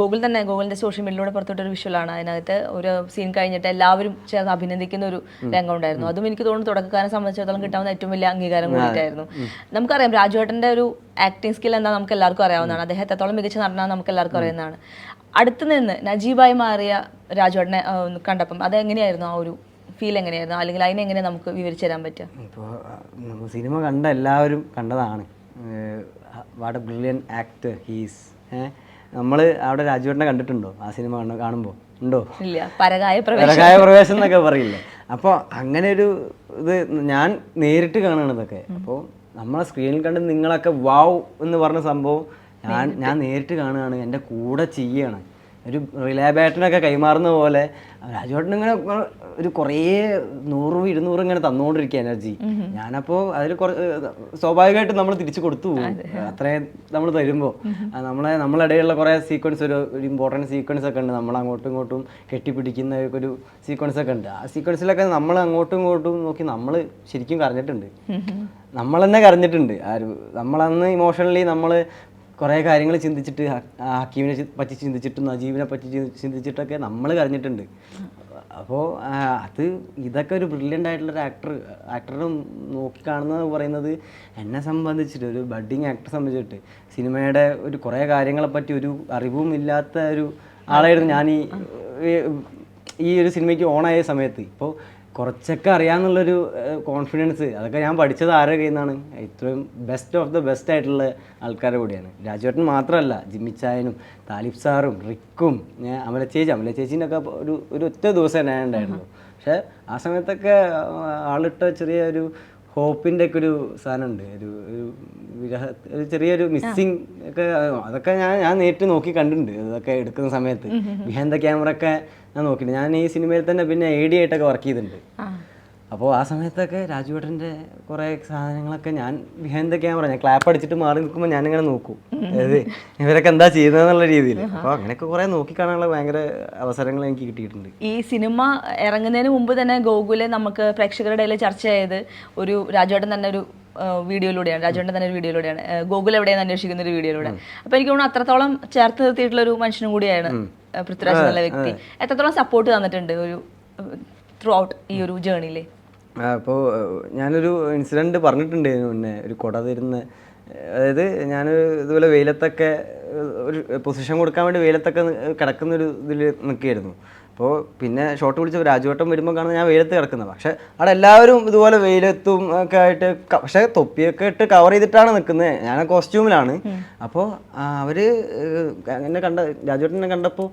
ഗൂഗിൾ തന്നെ ഗൂഗിളിന്റെ സോഷ്യൽ മീഡിയയിലൂടെ പുറത്തുവിട്ടൊരു വിഷ്വലാണ് അതിനകത്ത് ഒരു സീൻ കഴിഞ്ഞിട്ട് എല്ലാവരും ചേർന്ന് അഭിനന്ദിക്കുന്ന ഒരു രംഗം ഉണ്ടായിരുന്നു. അതും എനിക്ക് തോന്നുന്നു തുടക്കക്കാരെ സംബന്ധിച്ചിടത്തോളം കിട്ടാവുന്ന ഏറ്റവും വലിയ അംഗീകാരം കൂടിയിട്ടായിരുന്നു. നമുക്കറിയാം രാജുവേട്ടന്റെ ഒരു ആക്ടിങ് സ്കിൽ എന്താ നമുക്ക് എല്ലാവർക്കും അറിയാവുന്നതാണ്. അദ്ദേഹം എത്രത്തോളം മികച്ച നടനാണ് നമുക്ക് എല്ലാവർക്കും അറിയുന്നതാണ്. അടുത്ത് നിന്ന് നജീബായി മാറിയ രാജുവേട്ടനെ കണ്ടപ്പം അതെങ്ങനെയായിരുന്നു ആ ഒരു ഫീൽ എങ്ങനെയായിരുന്നു? അല്ലെങ്കിൽ അതിനെങ്ങനെ നമുക്ക് വിവരിച്ചു തരാൻ പറ്റുക? ഇപ്പോൾ സിനിമ കണ്ട എല്ലാവരും കണ്ടതാണ്. What a brilliant actor he's ഏഹ് നമ്മൾ അവിടെ രാജുവേട്ടനെ കണ്ടിട്ടുണ്ടോ ആ സിനിമ കാണുമ്പോൾ ഉണ്ടോ? ഇല്ല പരകായ പ്രവേശം. എന്നൊക്കെ പറയില്ലേ? അപ്പോൾ അങ്ങനെ ഒരു ഇത് ഞാൻ നേരിട്ട് കാണുകയാണ് ഇതൊക്കെ. അപ്പോൾ നമ്മളെ സ്ക്രീനിൽ കണ്ട് നിങ്ങളൊക്കെ വാവ് എന്ന് പറഞ്ഞ സംഭവം ഞാൻ ഞാൻ നേരിട്ട് കാണുകയാണ് എന്റെ കൂടെ ചെയ്യുകയാണ് ഒരു റിലേ ബാറ്ററിനൊക്കെ കൈമാറുന്ന പോലെ രാജുവേട്ടൻ ഇങ്ങനെ ഒരു കുറേ നൂറും ഇരുന്നൂറും ഇങ്ങനെ തന്നുകൊണ്ടിരിക്കുക എനർജി ഞാനപ്പോൾ അതിൽ കുറ സ്വാഭാവികമായിട്ട് നമ്മൾ തിരിച്ചു കൊടുത്തു പോകും അത്രയും നമ്മൾ തരുമ്പോൾ നമ്മളെ നമ്മളിടയിലുള്ള കുറേ സീക്വൻസ് ഒരു ഒരു ഇമ്പോർട്ടന്റ് സീക്വൻസ് ഒക്കെ ഉണ്ട്. നമ്മൾ അങ്ങോട്ടും ഇങ്ങോട്ടും കെട്ടിപ്പിടിക്കുന്ന ഒരു സീക്വൻസ് ഒക്കെ ഉണ്ട്. ആ സീക്വൻസിലൊക്കെ നമ്മൾ അങ്ങോട്ടും ഇങ്ങോട്ടും നോക്കി നമ്മൾ ശരിക്കും കരഞ്ഞിട്ടുണ്ട്. നമ്മൾ തന്നെ കരഞ്ഞിട്ടുണ്ട്. ആ ഒരു നമ്മളന്ന് ഇമോഷണലി നമ്മൾ കുറേ കാര്യങ്ങൾ ചിന്തിച്ചിട്ട് ഹക്കീമിനെ പറ്റി ചിന്തിച്ചിട്ടും നജീബിനെ പറ്റി ചിന്തിച്ചിട്ടൊക്കെ നമ്മൾ കരഞ്ഞിട്ടുണ്ട്. അപ്പോൾ അത് ഇതൊക്കെ ഒരു ബ്രില്യന്റ് ആയിട്ടുള്ള ഒരു ആക്ടർ ആക്ടർ നോക്കി കാണുന്നത് പറയുന്നത് എന്നെ സംബന്ധിച്ചിട്ട് ഒരു ബഡ്ഡിങ് ആക്ടറെ സംബന്ധിച്ചിട്ട്. സിനിമയുടെ ഒരു കുറേ കാര്യങ്ങളെ പറ്റി ഒരു അറിവും ഇല്ലാത്ത ഒരു ആളായിരുന്നു ഞാൻ ഈ ഈ ഒരു സിനിമയ്ക്ക് ഓണായ സമയത്ത്. ഇപ്പോൾ കുറച്ചൊക്കെ അറിയാമെന്നുള്ളൊരു കോൺഫിഡൻസ് അതൊക്കെ ഞാൻ പഠിച്ചത് ആരുടെ കയ്യിൽ നിന്നാണ്? ഇത്രയും ബെസ്റ്റ് ഓഫ് ദ ബെസ്റ്റ് ആയിട്ടുള്ള ആൾക്കാരുടെ കൂടിയാണ്. രാജുവേട്ടൻ മാത്രമല്ല ജിമ്മിച്ചായനും താലിബ് സാറും റിക്കും ഞാൻ അമല ചേച്ചി. അമല ചേച്ചീന്റെ ഒക്കെ ഒരു ഒരു ഒറ്റ ദിവസം ഞാൻ ഉണ്ടായിരുന്നു. പക്ഷേ ആ സമയത്തൊക്കെ ആളിട്ട ചെറിയ ഒരു ഹോപ്പിന്റെ ഒക്കെ ഒരു സാധനമുണ്ട്. ഒരു ഒരു വിരഹ ഒരു ചെറിയൊരു മിസ്സിങ് ഒക്കെ അതൊക്കെ ഞാൻ ഞാൻ നേരിട്ട് നോക്കി കണ്ടിട്ടുണ്ട്. അതൊക്കെ എടുക്കുന്ന സമയത്ത്. ബിഹൈൻഡ് ദ ക്യാമറ ഒക്കെ ഞാൻ നോക്കിയിട്ടുണ്ട്. ഞാൻ ഈ സിനിമയിൽ തന്നെ പിന്നെ എ ഡി ആയിട്ടൊക്കെ വർക്ക് ചെയ്തിട്ടുണ്ട്. അപ്പോൾ ആ സമയത്തൊക്കെ രാജുവേട്ടന്റെ കുറേ സാധനങ്ങളൊക്കെ ഞാൻ ബിഹൈൻഡ് ദ ക്യാമറ ഞാൻ ക്ലാപ്പ് അടിച്ചിട്ട് മാറി നിൽക്കുമ്പോൾ ഞാനിങ്ങനെ നോക്കും. അതായത് ഇവരൊക്കെ എന്താ ചെയ്യുന്നതെന്നുള്ള രീതിയിൽ. അപ്പോൾ അങ്ങനെയൊക്കെ കുറേ നോക്കിക്കാണാനുള്ള ഭയങ്കര അവസരങ്ങൾ എനിക്ക് കിട്ടിയിട്ടുണ്ട്. ഈ സിനിമ ഇറങ്ങുന്നതിന് മുമ്പ് തന്നെ ഗോകുലെ നമുക്ക് പ്രേക്ഷകരുടെ ഇടയിൽ ചർച്ച ചെയ്ത് ഒരു രാജുവേട്ടൻ തന്നെ ഒരു വീഡിയോയിലൂടെയാണ് രാജുവേട്ടൻ തന്നെ ഒരു വീഡിയോയിലൂടെയാണ് ആ, ഗോകുൽ എവിടെയെന്ന് അന്വേഷിക്കുന്ന ഒരു വീഡിയോയിലൂടെ. അപ്പോൾ എനിക്ക് തോന്നുന്നു അത്രത്തോളം ചേർത്ത് നിർത്തിയിട്ടുള്ള ഒരു മനുഷ്യനും കൂടിയാണ് പൃഥ്വിരാജ് എന്നുള്ള വ്യക്തി. എത്രത്തോളം സപ്പോർട്ട് തന്നിട്ടുണ്ട് ഒരു ത്രൂ ഔട്ട് ഈ ഒരു ജേണിയിൽ അപ്പോൾ ഞാനൊരു ഇൻസിഡന്റ് പറഞ്ഞിട്ടുണ്ടായിരുന്നു മുന്നേ. ഒരു കുട തരുന്ന അതായത് ഞാൻ ഇതുപോലെ വെയിലത്തൊക്കെ ഒരു പൊസിഷൻ കൊടുക്കാൻ വേണ്ടി വെയിലത്തൊക്കെ കിടക്കുന്നൊരു കിടക്കുന്ന ഒരു ഇതിൽ നിൽക്കുകയായിരുന്നു. അപ്പോൾ പിന്നെ ഷോട്ട് വിളിച്ചപ്പോൾ രാജുവട്ടം വരുമ്പോൾ കാണുന്ന ഞാൻ വെയിലത്ത് കിടക്കുന്നത്. പക്ഷേ അവിടെ എല്ലാവരും ഇതുപോലെ വെയിലത്തും ഒക്കെ ആയിട്ട് പക്ഷേ തൊപ്പിയൊക്കെ ഇട്ട് കവർ ചെയ്തിട്ടാണ് നിൽക്കുന്നത് ഞാൻ കോസ്റ്റ്യൂമിലാണ് അപ്പോൾ അവർ എന്നെ കണ്ട രാജുവട്ടനെ കണ്ടപ്പോൾ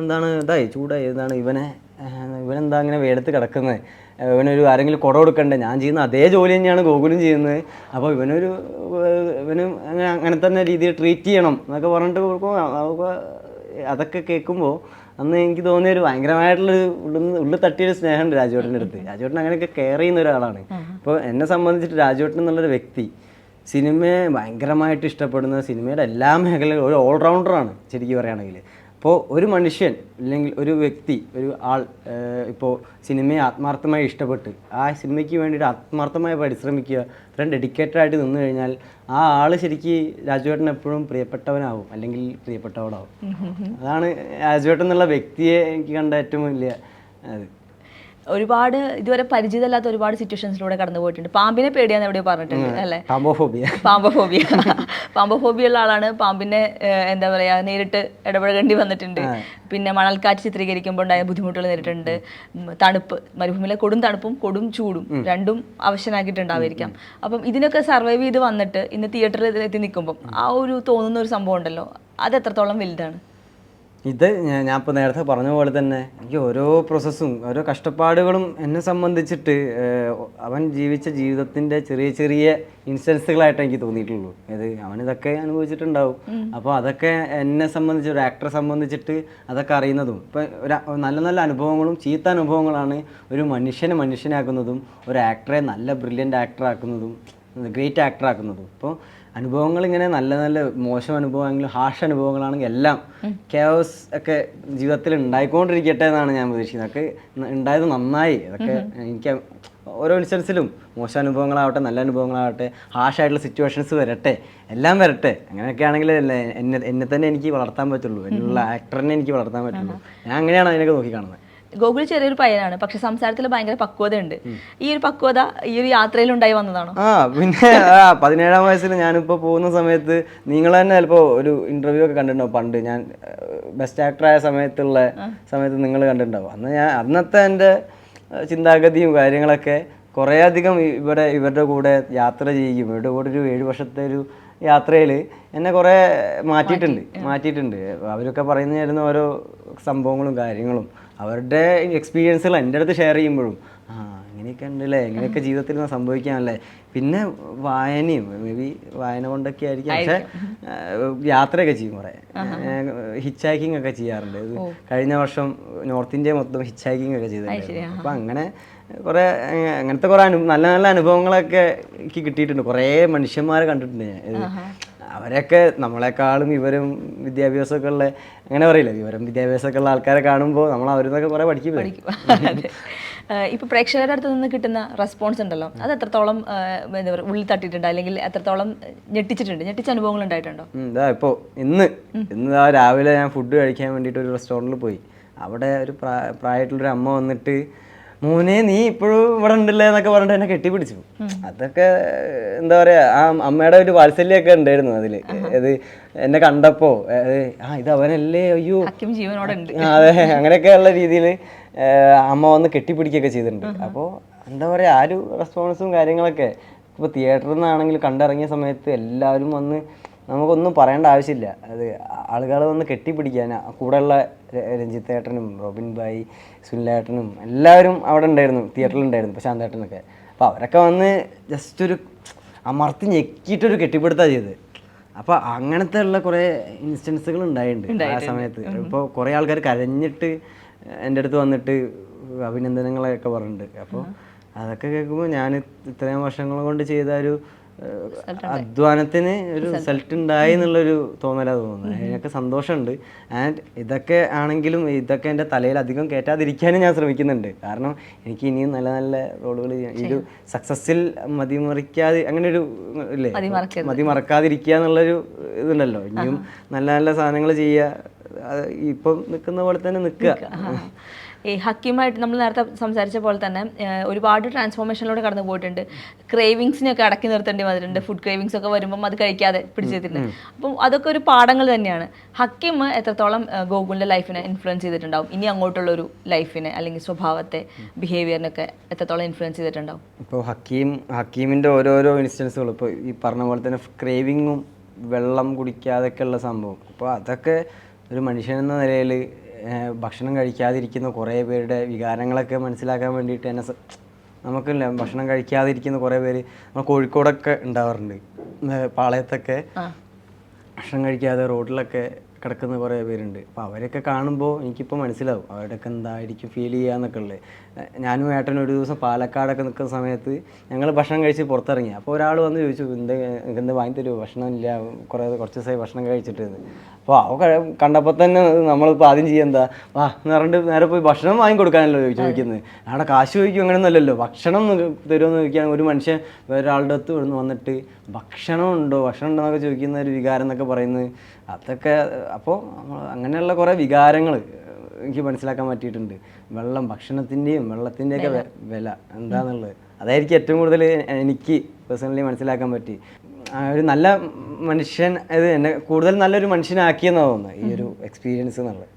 എന്താണ് ഇതായി ചൂടായി. എന്താണ് ഇവനെ ഇവനെന്താ ഇങ്ങനെ വെയിലത്ത് കിടക്കുന്നത് ഇവനൊരു ആരെങ്കിലും കുട കൊടുക്കണ്ടേ? ഞാൻ ചെയ്യുന്ന അതേ ജോലി തന്നെയാണ് ഗോകുലും ചെയ്യുന്നത്. അപ്പോൾ ഇവനൊരു ഇവനും അങ്ങനെ അങ്ങനെ തന്നെ രീതിയിൽ ട്രീറ്റ് ചെയ്യണം എന്നൊക്കെ പറഞ്ഞിട്ട് കൊടുക്കുമ്പോൾ അതൊക്കെ കേൾക്കുമ്പോൾ അന്ന് എനിക്ക് തോന്നിയ ഒരു ഭയങ്കരമായിട്ടുള്ള ഉള്ളിൽ ഉള്ളിൽ തട്ടിയൊരു സ്നേഹമുണ്ട് രാജുവേട്ടന്റെ അടുത്ത്. രാജുവേട്ടൻ അങ്ങനെയൊക്കെ കെയർ ചെയ്യുന്ന ഒരാളാണ്. അപ്പോൾ എന്നെ സംബന്ധിച്ചിട്ട് രാജുവേട്ടൻ എന്നുള്ളൊരു വ്യക്തി സിനിമയെ ഭയങ്കരമായിട്ട് ഇഷ്ടപ്പെടുന്ന സിനിമയുടെ എല്ലാ മേഖലയിലും ഒരു ഓൾറൗണ്ടറാണ് ശരിക്കും പറയുകയാണെങ്കിൽ. അപ്പോൾ ഒരു മനുഷ്യൻ അല്ലെങ്കിൽ ഒരു വ്യക്തി ഒരു ആൾ ഇപ്പോൾ സിനിമയെ ആത്മാർത്ഥമായി ഇഷ്ടപ്പെട്ട് ആ സിനിമയ്ക്ക് വേണ്ടിയിട്ട് ആത്മാർത്ഥമായി പരിശ്രമിക്കുക അത്രയും ഡെഡിക്കേറ്റഡ് ആയിട്ട് നിന്ന് കഴിഞ്ഞാൽ ആ ആൾ ശരിക്ക് രാജുവേട്ടൻ എപ്പോഴും പ്രിയപ്പെട്ടവനാവും അല്ലെങ്കിൽ പ്രിയപ്പെട്ടവളാവും. അതാണ് രാജുവേട്ടൻ എന്നുള്ള വ്യക്തിയെ എനിക്ക് കണ്ട ഏറ്റവും വലിയ അത്. ഒരുപാട് ഇതുവരെ പരിചിതമല്ലാത്ത ഒരുപാട് സിറ്റുവേഷൻസിലൂടെ കടന്നു പോയിട്ടുണ്ട്. പാമ്പിനെ പേടിയാന്ന് എവിടെ പറഞ്ഞിട്ടുണ്ട് അല്ലേ? പാമ്പോഫോബിയ. പാമ്പോഫോബിയ. പാമ്പോഫോബിയ ഉള്ള ആളാണ്. പാമ്പിനെ എന്താ പറയാ നേരിട്ട് ഇടപഴകേണ്ടി വന്നിട്ടുണ്ട്. പിന്നെ മണൽക്കാറ്റ് ചിത്രീകരിക്കുമ്പോൾ ഉണ്ടായ ബുദ്ധിമുട്ടുകൾ നേരിട്ടുണ്ട്. തണുപ്പ് മരുഭൂമിയിലെ കൊടും തണുപ്പും കൊടും ചൂടും രണ്ടും അവശനാക്കിയിട്ടുണ്ടാവായിരിക്കാം അപ്പം ഇതിനൊക്കെ സർവൈവ് ചെയ്ത് വന്നിട്ട് ഇന്ന് തിയേറ്ററിൽ എത്തി നിൽക്കുമ്പോൾ ആ ഒരു തോന്നുന്ന ഒരു സംഭവം ഉണ്ടല്ലോ. അത് എത്രത്തോളം വലുതാണ്? ഇത് ഞാൻ ഇപ്പോൾ നേരത്തെ പറഞ്ഞ പോലെ തന്നെ എനിക്ക് ഓരോ പ്രോസസ്സും ഓരോ കഷ്ടപ്പാടുകളും എന്നെ സംബന്ധിച്ചിട്ട് അവൻ ജീവിച്ച ജീവിതത്തിന്റെ ചെറിയ ചെറിയ ഇൻസിഡൻസുകളായിട്ട് എനിക്ക് തോന്നിയിട്ടുള്ളൂ. അത് അവൻ ഇതൊക്കെ അനുഭവിച്ചിട്ടുണ്ടാവും. അപ്പോൾ അതൊക്കെ എന്നെ സംബന്ധിച്ച് ഒരു ആക്ടറെ സംബന്ധിച്ചിട്ട് അതൊക്കെ അറിയുന്നതും ഇപ്പം ഒരു നല്ല നല്ല അനുഭവങ്ങളും ചീത്ത അനുഭവങ്ങളാണ് ഒരു മനുഷ്യനെ മനുഷ്യനാക്കുന്നതും ഒരു ആക്ടറെ നല്ല ബ്രില്യന്റ് ആക്ടറാക്കുന്നതും ഗ്രേറ്റ് ആക്ടറാക്കുന്നതും ഇപ്പോൾ അനുഭവങ്ങൾ ഇങ്ങനെ നല്ല നല്ല മോശം അനുഭവമാണെങ്കിലും ഹാഷ് അനുഭവങ്ങളാണെങ്കിൽ എല്ലാം കേവസ് ഒക്കെ ജീവിതത്തിൽ ഉണ്ടായിക്കൊണ്ടിരിക്കട്ടെ എന്നാണ് ഞാൻ പ്രതീക്ഷിക്കുന്നത്. അതൊക്കെ ഉണ്ടായത് നന്നായി. അതൊക്കെ എനിക്ക് ഓരോ ഇൻസ്റ്റൻസിലും മോശം അനുഭവങ്ങളാവട്ടെ നല്ല അനുഭവങ്ങളാവട്ടെ ഹാഷായിട്ടുള്ള സിറ്റുവേഷൻസ് വരട്ടെ എല്ലാം വരട്ടെ. അങ്ങനെയൊക്കെ ആണെങ്കിൽ എന്നെ എന്നെ തന്നെ എനിക്ക് വളർത്താൻ പറ്റുള്ളൂ. എന്നുള്ള ആക്ടറിനെ എനിക്ക് വളർത്താൻ പറ്റുള്ളൂ. ഞാൻ അങ്ങനെയാണ് അതിനൊക്കെ നോക്കി കാണുന്നത് ഗോകുൽ ചെറിയൊരു പയ്യനാണ്. പക്ഷെ സംസാരത്തിൽ ഭയങ്കര പക്വത ഉണ്ട് ഈ ഒരു പക്വത ഈ ഒരു യാത്രയിൽ ഉണ്ടായി വന്നതാണോ? ആ പിന്നെ ആ പതിനേഴാം വയസ്സിൽ ഞാനിപ്പോൾ പോകുന്ന സമയത്ത് നിങ്ങൾ തന്നെ ചിലപ്പോൾ ഒരു ഇന്റർവ്യൂ ഒക്കെ കണ്ടിട്ടുണ്ടാവും പണ്ട്. ഞാൻ ബെസ്റ്റ് ആക്ടറായ സമയത്തുള്ള സമയത്ത് നിങ്ങൾ കണ്ടിട്ടുണ്ടാവും. അന്ന് ഞാൻ അന്നത്തെ എന്റെ ചിന്താഗതിയും കാര്യങ്ങളൊക്കെ കുറേയധികം ഇവിടെ ഇവരുടെ കൂടെ യാത്ര ചെയ്യും. ഇവരുടെ കൂടെ ഒരു ഏഴ് വർഷത്തെ ഒരു യാത്രയിൽ എന്നെ കുറേ മാറ്റിയിട്ടുണ്ട്. മാറ്റിയിട്ടുണ്ട്. അവരൊക്കെ പറയുന്നതായിരുന്നു ഓരോ സംഭവങ്ങളും കാര്യങ്ങളും. അവരുടെ എക്സ്പീരിയൻസുകൾ എന്റെ അടുത്ത് ഷെയർ ചെയ്യുമ്പോഴും ആ അങ്ങനെയൊക്കെ ഉണ്ടല്ലേ? ഇങ്ങനെയൊക്കെ ജീവിതത്തിൽ സംഭവിക്കാമല്ലേ പിന്നെ വായനയും മേ ബി വായന കൊണ്ടൊക്കെ ആയിരിക്കും. പക്ഷെ യാത്രയൊക്കെ ചെയ്യും കുറെ. ഹിച്ച് ഹൈക്കിംഗ് ഒക്കെ ചെയ്യാറുണ്ട്. കഴിഞ്ഞ വർഷം നോർത്ത് ഇന്ത്യ മൊത്തം ഹിച്ച് ഹൈക്കിംഗ് ഒക്കെ ചെയ്തിട്ടുണ്ട് അപ്പൊ അങ്ങനെ കുറെ അങ്ങനത്തെ കുറെ അനു നല്ല നല്ല അനുഭവങ്ങളൊക്കെ എനിക്ക് കിട്ടിയിട്ടുണ്ട്. കുറേ മനുഷ്യന്മാരെ കണ്ടിട്ടുണ്ട് ഞാൻ. ഇത് അവരൊക്കെ നമ്മളെക്കാളും വിവരം വിദ്യാഭ്യാസമൊക്കെ ഉള്ള അങ്ങനെ പറയില്ല? വിവരം വിദ്യാഭ്യാസമൊക്കെ ഉള്ള ആൾക്കാരെ കാണുമ്പോൾ നമ്മൾ അവരിൽ നിന്നൊക്കെ കുറേ പഠിക്കും ഇപ്പൊ പ്രേക്ഷകരുടെ അടുത്ത് നിന്ന് കിട്ടുന്ന റെസ്പോൺസ് ഉണ്ടല്ലോ? അത് എത്രത്തോളം എന്താ പറയുക ഉള്ളിൽ തട്ടിയിട്ടുണ്ട്? അല്ലെങ്കിൽ എത്രത്തോളം ഞെട്ടിച്ചിട്ടുണ്ട്? ഞെട്ടിച്ച അനുഭവങ്ങൾ ഉണ്ടായിട്ടുണ്ടോ? ഇതാ ഇപ്പോൾ ഇന്ന് ഇന്ന് ആ രാവിലെ ഞാൻ ഫുഡ് കഴിക്കാൻ വേണ്ടിയിട്ട് ഒരു റെസ്റ്റോറന്റിൽ പോയി. അവിടെ ഒരു പ്രായ പ്രായമായിട്ടുള്ളൊരു അമ്മ വന്നിട്ട് മോനെ നീ ഇപ്പോഴും ഇവിടെ ഉണ്ടല്ലേ എന്നൊക്കെ പറഞ്ഞിട്ട് എന്നെ കെട്ടിപ്പിടിച്ചു. അതൊക്കെ എന്താ പറയാ ആ അമ്മയുടെ ഒരു വാത്സല്യൊക്കെ ഉണ്ടായിരുന്നു അതിൽ. അത് എന്നെ കണ്ടപ്പോ ആ ഇത് അവനല്ലേ അയ്യോ. അതെ അങ്ങനെയൊക്കെയുള്ള രീതിയിൽ അമ്മ വന്ന് കെട്ടിപ്പിടിക്കുകയൊക്കെ ചെയ്തിട്ടുണ്ട്. അപ്പോൾ എന്താ പറയാ ആ ഒരു റെസ്പോൺസും കാര്യങ്ങളൊക്കെ ഇപ്പോൾ തിയേറ്ററിൽ നിന്നാണെങ്കിലും കണ്ടിറങ്ങിയ സമയത്ത് എല്ലാവരും വന്ന് നമുക്കൊന്നും പറയേണ്ട ആവശ്യമില്ല. അത് ആളുകൾ വന്ന് കെട്ടിപ്പിടിക്കാൻ കൂടെയുള്ള രഞ്ജിത്ത് ഏട്ടനും റോബിൻ ഭായ് സുനിലേട്ടനും എല്ലാവരും അവിടെ ഉണ്ടായിരുന്നു തിയേറ്ററിൽ ഉണ്ടായിരുന്നു പ്രശാന്തേട്ടനൊക്കെ അപ്പോൾ അവരൊക്കെ വന്ന് ജസ്റ്റ് ഒരു അമർത്തി ഞെക്കിയിട്ടൊരു കെട്ടിപ്പിടുത്താണ് ചെയ്തത്. അപ്പൊ അങ്ങനത്തെ ഉള്ള കുറേ ഇൻസ്റ്റൻസുകൾ ഉണ്ടായിട്ടുണ്ട് ആ സമയത്ത്. ഇപ്പോൾ കുറേ ആൾക്കാർ കരഞ്ഞിട്ട് എന്റെ അടുത്ത് വന്നിട്ട് അഭിനന്ദനങ്ങളൊക്കെ പറഞ്ഞിട്ടുണ്ട്. അപ്പോൾ അതൊക്കെ കേൾക്കുമ്പോൾ ഞാൻ ഇത്രയും വർഷങ്ങൾ കൊണ്ട് ചെയ്ത ഒരു അധ്വാനത്തിന് ഒരു റിസൾട്ട് ഉണ്ടായി എന്നുള്ളൊരു തോന്നലാണ് തോന്നുന്നത്. അതിനൊക്കെ സന്തോഷമുണ്ട്. ആൻഡ് ഇതൊക്കെ ആണെങ്കിലും ഇതൊക്കെ എന്റെ തലയിൽ അധികം കയറ്റാതിരിക്കാനും ഞാൻ ശ്രമിക്കുന്നുണ്ട്. കാരണം എനിക്ക് ഇനിയും നല്ല നല്ല റോളുകൾ ഈ ഒരു സക്സസ്സിൽ മതിമറിക്കാതെ അങ്ങനെ ഒരു ഇല്ലേ മതിമറക്കാതിരിക്കുക മതി മറക്കാതിരിക്കുക എന്നുള്ളൊരു ഇതുണ്ടല്ലോ. ഇനിയും നല്ല നല്ല സാധനങ്ങൾ ചെയ്യുക. ഇപ്പം നിൽക്കുന്ന പോലെ തന്നെ നിൽക്കുക. ഈ ഹക്കിയുമായിട്ട് നമ്മൾ നേരത്തെ സംസാരിച്ച പോലെ തന്നെ ഒരുപാട് ട്രാൻസ്ഫോർമേഷനിലൂടെ കടന്നു പോയിട്ടുണ്ട്. ക്രേവിങ്സിനെയൊക്കെ അടക്കി നിർത്തേണ്ടി വന്നിട്ടുണ്ട്. ഫുഡ് ക്രേവിങ്സ് ഒക്കെ വരുമ്പം അത് കഴിക്കാതെ പിടിച്ചെത്തിട്ടുണ്ട് അപ്പം അതൊക്കെ ഒരു പാഠങ്ങൾ തന്നെയാണ്. ഹക്കിം എത്രത്തോളം ഏഹ്, ഗോകുലിന്റെ ലൈഫിനെ ഇൻഫ്ലുവൻസ് ചെയ്തിട്ടുണ്ടാവും? ഇനി അങ്ങോട്ടുള്ള ഒരു ലൈഫിനെ അല്ലെങ്കിൽ സ്വഭാവത്തെ ബിഹേവിയറിനൊക്കെ എത്രത്തോളം ഇൻഫ്ലുവൻസ് ചെയ്തിട്ടുണ്ടാവും? ഇപ്പോൾ ഹക്കീം ഹക്കീമിന്റെ ഓരോരോ ഇൻസ്റ്റൻസുകൾ ഇപ്പോൾ ഈ പറഞ്ഞ പോലെ തന്നെ ക്രേവിങ്ങും വെള്ളം കുടിക്കാതൊക്കെ ഉള്ള സംഭവം. അപ്പോൾ അതൊക്കെ ഒരു മനുഷ്യൻ എന്ന നിലയിൽ ഭക്ഷണം കഴിക്കാതിരിക്കുന്ന കുറേ പേരുടെ വികാരങ്ങളൊക്കെ മനസ്സിലാക്കാൻ വേണ്ടിയിട്ട് എന്നെ നമുക്കില്ല ഭക്ഷണം കഴിക്കാതിരിക്കുന്ന കുറേ പേര് നമ്മൾ കോഴിക്കോടൊക്കെ ഉണ്ടാവാറുണ്ട്. പാളയത്തൊക്കെ ഭക്ഷണം കഴിക്കാതെ റോഡിലൊക്കെ കിടക്കുന്ന കുറേ പേരുണ്ട്. അപ്പോൾ അവരൊക്കെ കാണുമ്പോൾ എനിക്കിപ്പോൾ മനസ്സിലാവും. അവരുടെയൊക്കെ എന്തായിരിക്കും ഫീൽ ചെയ്യാന്നൊക്കെ ഉള്ളത്. ഞാനും ഏട്ടനും ഒരു ദിവസം പാലക്കാടൊക്കെ നിൽക്കുന്ന സമയത്ത് ഞങ്ങൾ ഭക്ഷണം കഴിച്ച് പുറത്തിറങ്ങി. അപ്പോൾ ഒരാൾ വന്ന് ചോദിച്ചു എന്ത് എന്ത് വാങ്ങി തരുമോ ഭക്ഷണം ഇല്ല കുറേ കുറച്ച് ദിവസമായി ഭക്ഷണം കഴിച്ചിട്ട് അപ്പോൾ അവ കണ്ടപ്പോൾ തന്നെ നമ്മളിപ്പോൾ ആദ്യം ചെയ്യുക എന്താ വാ എന്ന് പറഞ്ഞിട്ട് നേരെ പോയി ഭക്ഷണം വാങ്ങി കൊടുക്കാനല്ലോ ചോദിക്കുന്നത് അവിടെ കാശ് ചോദിക്കും അങ്ങനെയൊന്നുമല്ലല്ലോ. ഭക്ഷണം തരുമെന്ന് ചോദിക്കുകയാണെങ്കിൽ ഒരു മനുഷ്യൻ വേറൊരാളുടെ അടുത്ത് ഇവിടുന്ന് വന്നിട്ട് ഭക്ഷണം ഉണ്ടോ ഭക്ഷണം ഉണ്ടോ എന്നൊക്കെ ചോദിക്കുന്ന ഒരു വികാരം എന്നൊക്കെ പറയുന്നത് അതൊക്കെ അപ്പോൾ അങ്ങനെയുള്ള കുറേ വികാരങ്ങൾ എനിക്ക് മനസ്സിലാക്കാൻ പറ്റിയിട്ടുണ്ട്. വെള്ളം ഭക്ഷണത്തിന്റെയും വെള്ളത്തിന്റെയൊക്കെ വില എന്താണെന്നുള്ളത് അതായിരിക്കും ഏറ്റവും കൂടുതൽ എനിക്ക് പേഴ്സണലി മനസ്സിലാക്കാൻ പറ്റി. ഒരു നല്ല മനുഷ്യൻ ഇത് എന്നെ കൂടുതൽ നല്ലൊരു മനുഷ്യനാക്കിയെന്നാണ് തോന്നുന്നത് ഈ ഒരു എക്സ്പീരിയൻസ് എന്നുള്ളത്.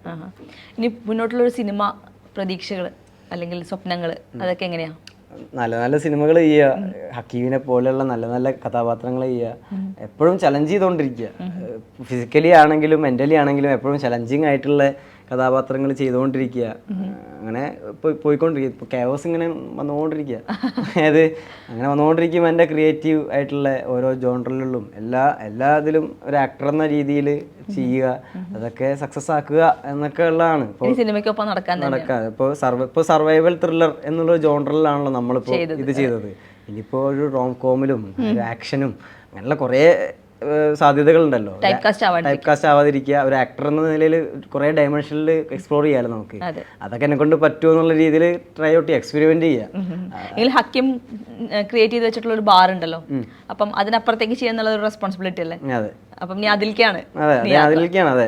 ഇനി മുന്നോട്ടുള്ള ഒരു സിനിമ പ്രതീക്ഷകൾ അല്ലെങ്കിൽ സ്വപ്നങ്ങൾ അതൊക്കെ എങ്ങനെയാ? നല്ല നല്ല സിനിമകൾ ചെയ്യുക ഹക്കീമിനെ പോലെയുള്ള നല്ല നല്ല കഥാപാത്രങ്ങൾ ചെയ്യുക എപ്പോഴും ചലഞ്ച് ചെയ്തുകൊണ്ടിരിക്കുക. ഫിസിക്കലി ആണെങ്കിലും മെന്റലി ആണെങ്കിലും എപ്പോഴും ചലഞ്ചിങ് ആയിട്ടുള്ള കഥാപാത്രങ്ങൾ ചെയ്തുകൊണ്ടിരിക്കുക. അങ്ങനെ പോയി പോയിക്കൊണ്ടിരിക്കുക. ഇപ്പോൾ കേവസ് ഇങ്ങനെ വന്നുകൊണ്ടിരിക്കുക. അതായത് അങ്ങനെ വന്നുകൊണ്ടിരിക്കുമ്പോൾ എന്റെ ക്രിയേറ്റീവ് ആയിട്ടുള്ള ഓരോ ജോണറിലും എല്ലാ എല്ലാ ഇതിലും ഒരു ആക്ടർ എന്ന രീതിയിൽ ചെയ്യുക അതൊക്കെ സക്സസ് ആക്കുക എന്നൊക്കെ ഉള്ളതാണ്. സിനിമയ്ക്കൊപ്പം നടക്കാൻ നടക്കാതെ ഇപ്പോൾ സർവൈ ഇപ്പോൾ സർവൈവൽ ത്രില്ലർ എന്നുള്ള ജോണറിലാണല്ലോ നമ്മളിപ്പോൾ ഇത് ചെയ്തത്. ഇനിയിപ്പോൾ ഒരു റോം കോമിലും ഒരു ആക്ഷനും അങ്ങനെയുള്ള കുറേ സാധ്യതകളുണ്ടല്ലോ. ടൈപ്പ് കാസ്റ്റ് ആവാൻ ടൈപ്പ് കാസ്റ്റ് ആവാതിരിക്കുക. ഒരു ആക്ടർ എന്ന നിലയിൽ കുറെ ഡയമെൻഷനിൽ എക്സ്പ്ലോർ ചെയ്യാലോ നമുക്ക്. അതെ. അതൊക്കെ എന്നെ കൊണ്ട് പറ്റുമോ എന്നുള്ള രീതിയിൽ ട്രൈ ഔട്ട് എക്സ്പെരിമെന്റ് ചെയ്യുക. ഹക്കിം ക്രിയേറ്റ് ചെയ്ത് വെച്ചിട്ടുള്ള ഒരു ബാർ ഉണ്ടല്ലോ. അപ്പം അതിനപ്പുറത്തേക്ക് ചെയ്യാന്നുള്ള ഒരു റെസ്പോൺസിബിലിറ്റി അല്ലേ? അതെ. അപ്പം നീ അതിലേക്കാണ് അതെ അതെ അതിലേക്കാണ് അതെ.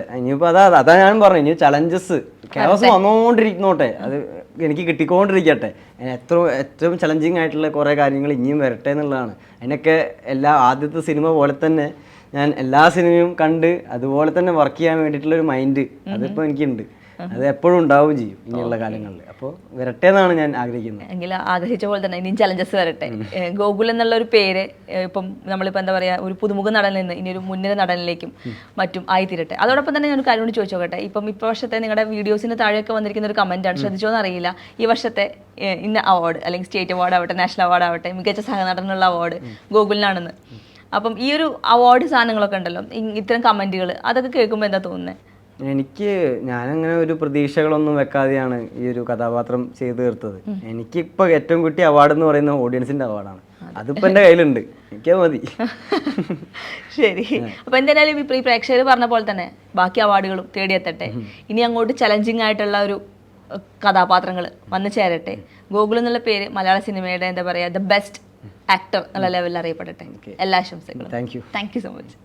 അതാ അതാ ഞാൻ പറഞ്ഞു ഇനി ചലഞ്ചസ് കേവസ് വന്നുകൊണ്ടിരിക്കുന്നോട്ടെ അത് എനിക്ക് കിട്ടിക്കൊണ്ടിരിക്കട്ടെ. എത്ര ഏറ്റവും ചലഞ്ചിങ് ആയിട്ടുള്ള കുറേ കാര്യങ്ങൾ ഇനിയും വരട്ടെ എന്നുള്ളതാണ്. അതിനൊക്കെ എല്ലാ ആദ്യത്തെ സിനിമ പോലെ തന്നെ ഞാൻ എല്ലാ സിനിമയും കണ്ട് അതുപോലെ തന്നെ വർക്ക് ചെയ്യാൻ വേണ്ടിയിട്ടുള്ള ഒരു മൈൻഡ് അതിപ്പോൾ എനിക്കുണ്ട്. അത് എപ്പോഴും ഉണ്ടാവുകയും ചെയ്യും ഇനിയുള്ള കാലങ്ങളിൽ. അപ്പോൾ വരട്ടെ എന്നാണ് ഞാൻ ആഗ്രഹിക്കുന്നത്. എങ്കിൽ ആഗ്രഹിച്ച പോലെ തന്നെ ഇനിയും ചലഞ്ചസ് വരട്ടെ. ഗോകുൽ എന്നുള്ള ഒരു പേര് ഇപ്പം നമ്മളിപ്പോൾ എന്താ പറയുക ഒരു പുതുമുഖ നടനിൽ നിന്ന് ഇനി ഒരു മുൻനിര നടനിലേക്കും മറ്റും ആയിത്തീരട്ടെ. അതോടൊപ്പം തന്നെ ഞാൻ ഒരു കാര്യം കൂടി ചോദിച്ചു നോക്കട്ടെ. ഇപ്പം ഇപ്പോൾ വർഷത്തെ നിങ്ങളുടെ വീഡിയോസിന് താഴെയൊക്കെ വന്നിരിക്കുന്ന ഒരു കമന്റാണ് ശ്രദ്ധിച്ചോന്ന് അറിയില്ല ഈ വർഷത്തെ ഇന്ന അവാർഡ് അല്ലെങ്കിൽ സ്റ്റേറ്റ് അവാർഡ് ആവട്ടെ നാഷണൽ അവാർഡ് ആവട്ടെ മികച്ച സഹനടനുള്ള അവാർഡ് ഗോകുലിനാണെന്ന്. അപ്പം ഈ ഒരു അവാർഡ് സാധനങ്ങളൊക്കെ ഉണ്ടല്ലോ ഇത്തരം കമന്റുകൾ അതൊക്കെ കേൾക്കുമ്പോൾ എന്താ തോന്നുന്നത് എനിക്ക് ഞാനങ്ങനെ ഒരു പ്രതീക്ഷകളൊന്നും വെക്കാതെയാണ് ഈ ഒരു കഥാപാത്രം ചെയ്തു തീർത്തത്. എനിക്കിപ്പോൾ ഏറ്റവും കിട്ടിയ അവാർഡ് എന്ന് പറയുന്ന ഓഡിയൻസിന്റെ അവാർഡാണ് അതിപ്പോ എന്റെ കയ്യിലുണ്ട്. എനിക്കത് മതി. ശരി. അപ്പൊ എന്തായാലും ഈ പ്രേക്ഷകർ പറഞ്ഞ പോലെ തന്നെ ബാക്കി അവാർഡുകളും തേടിയെത്തട്ടെ ഇനി അങ്ങോട്ട് ചലഞ്ചിങ് ആയിട്ടുള്ള ഒരു കഥാപാത്രങ്ങൾ വന്നു ചേരട്ടെ. ഗോകുൽ എന്നുള്ള പേര് മലയാള സിനിമയുടെ എന്താ പറയാ ദ ബെസ്റ്റ് ആക്ടർ എന്നുള്ള ലെവലിൽ അറിയപ്പെടട്ടെ. എല്ലാ ആശംസകളും. Thank you thank you so much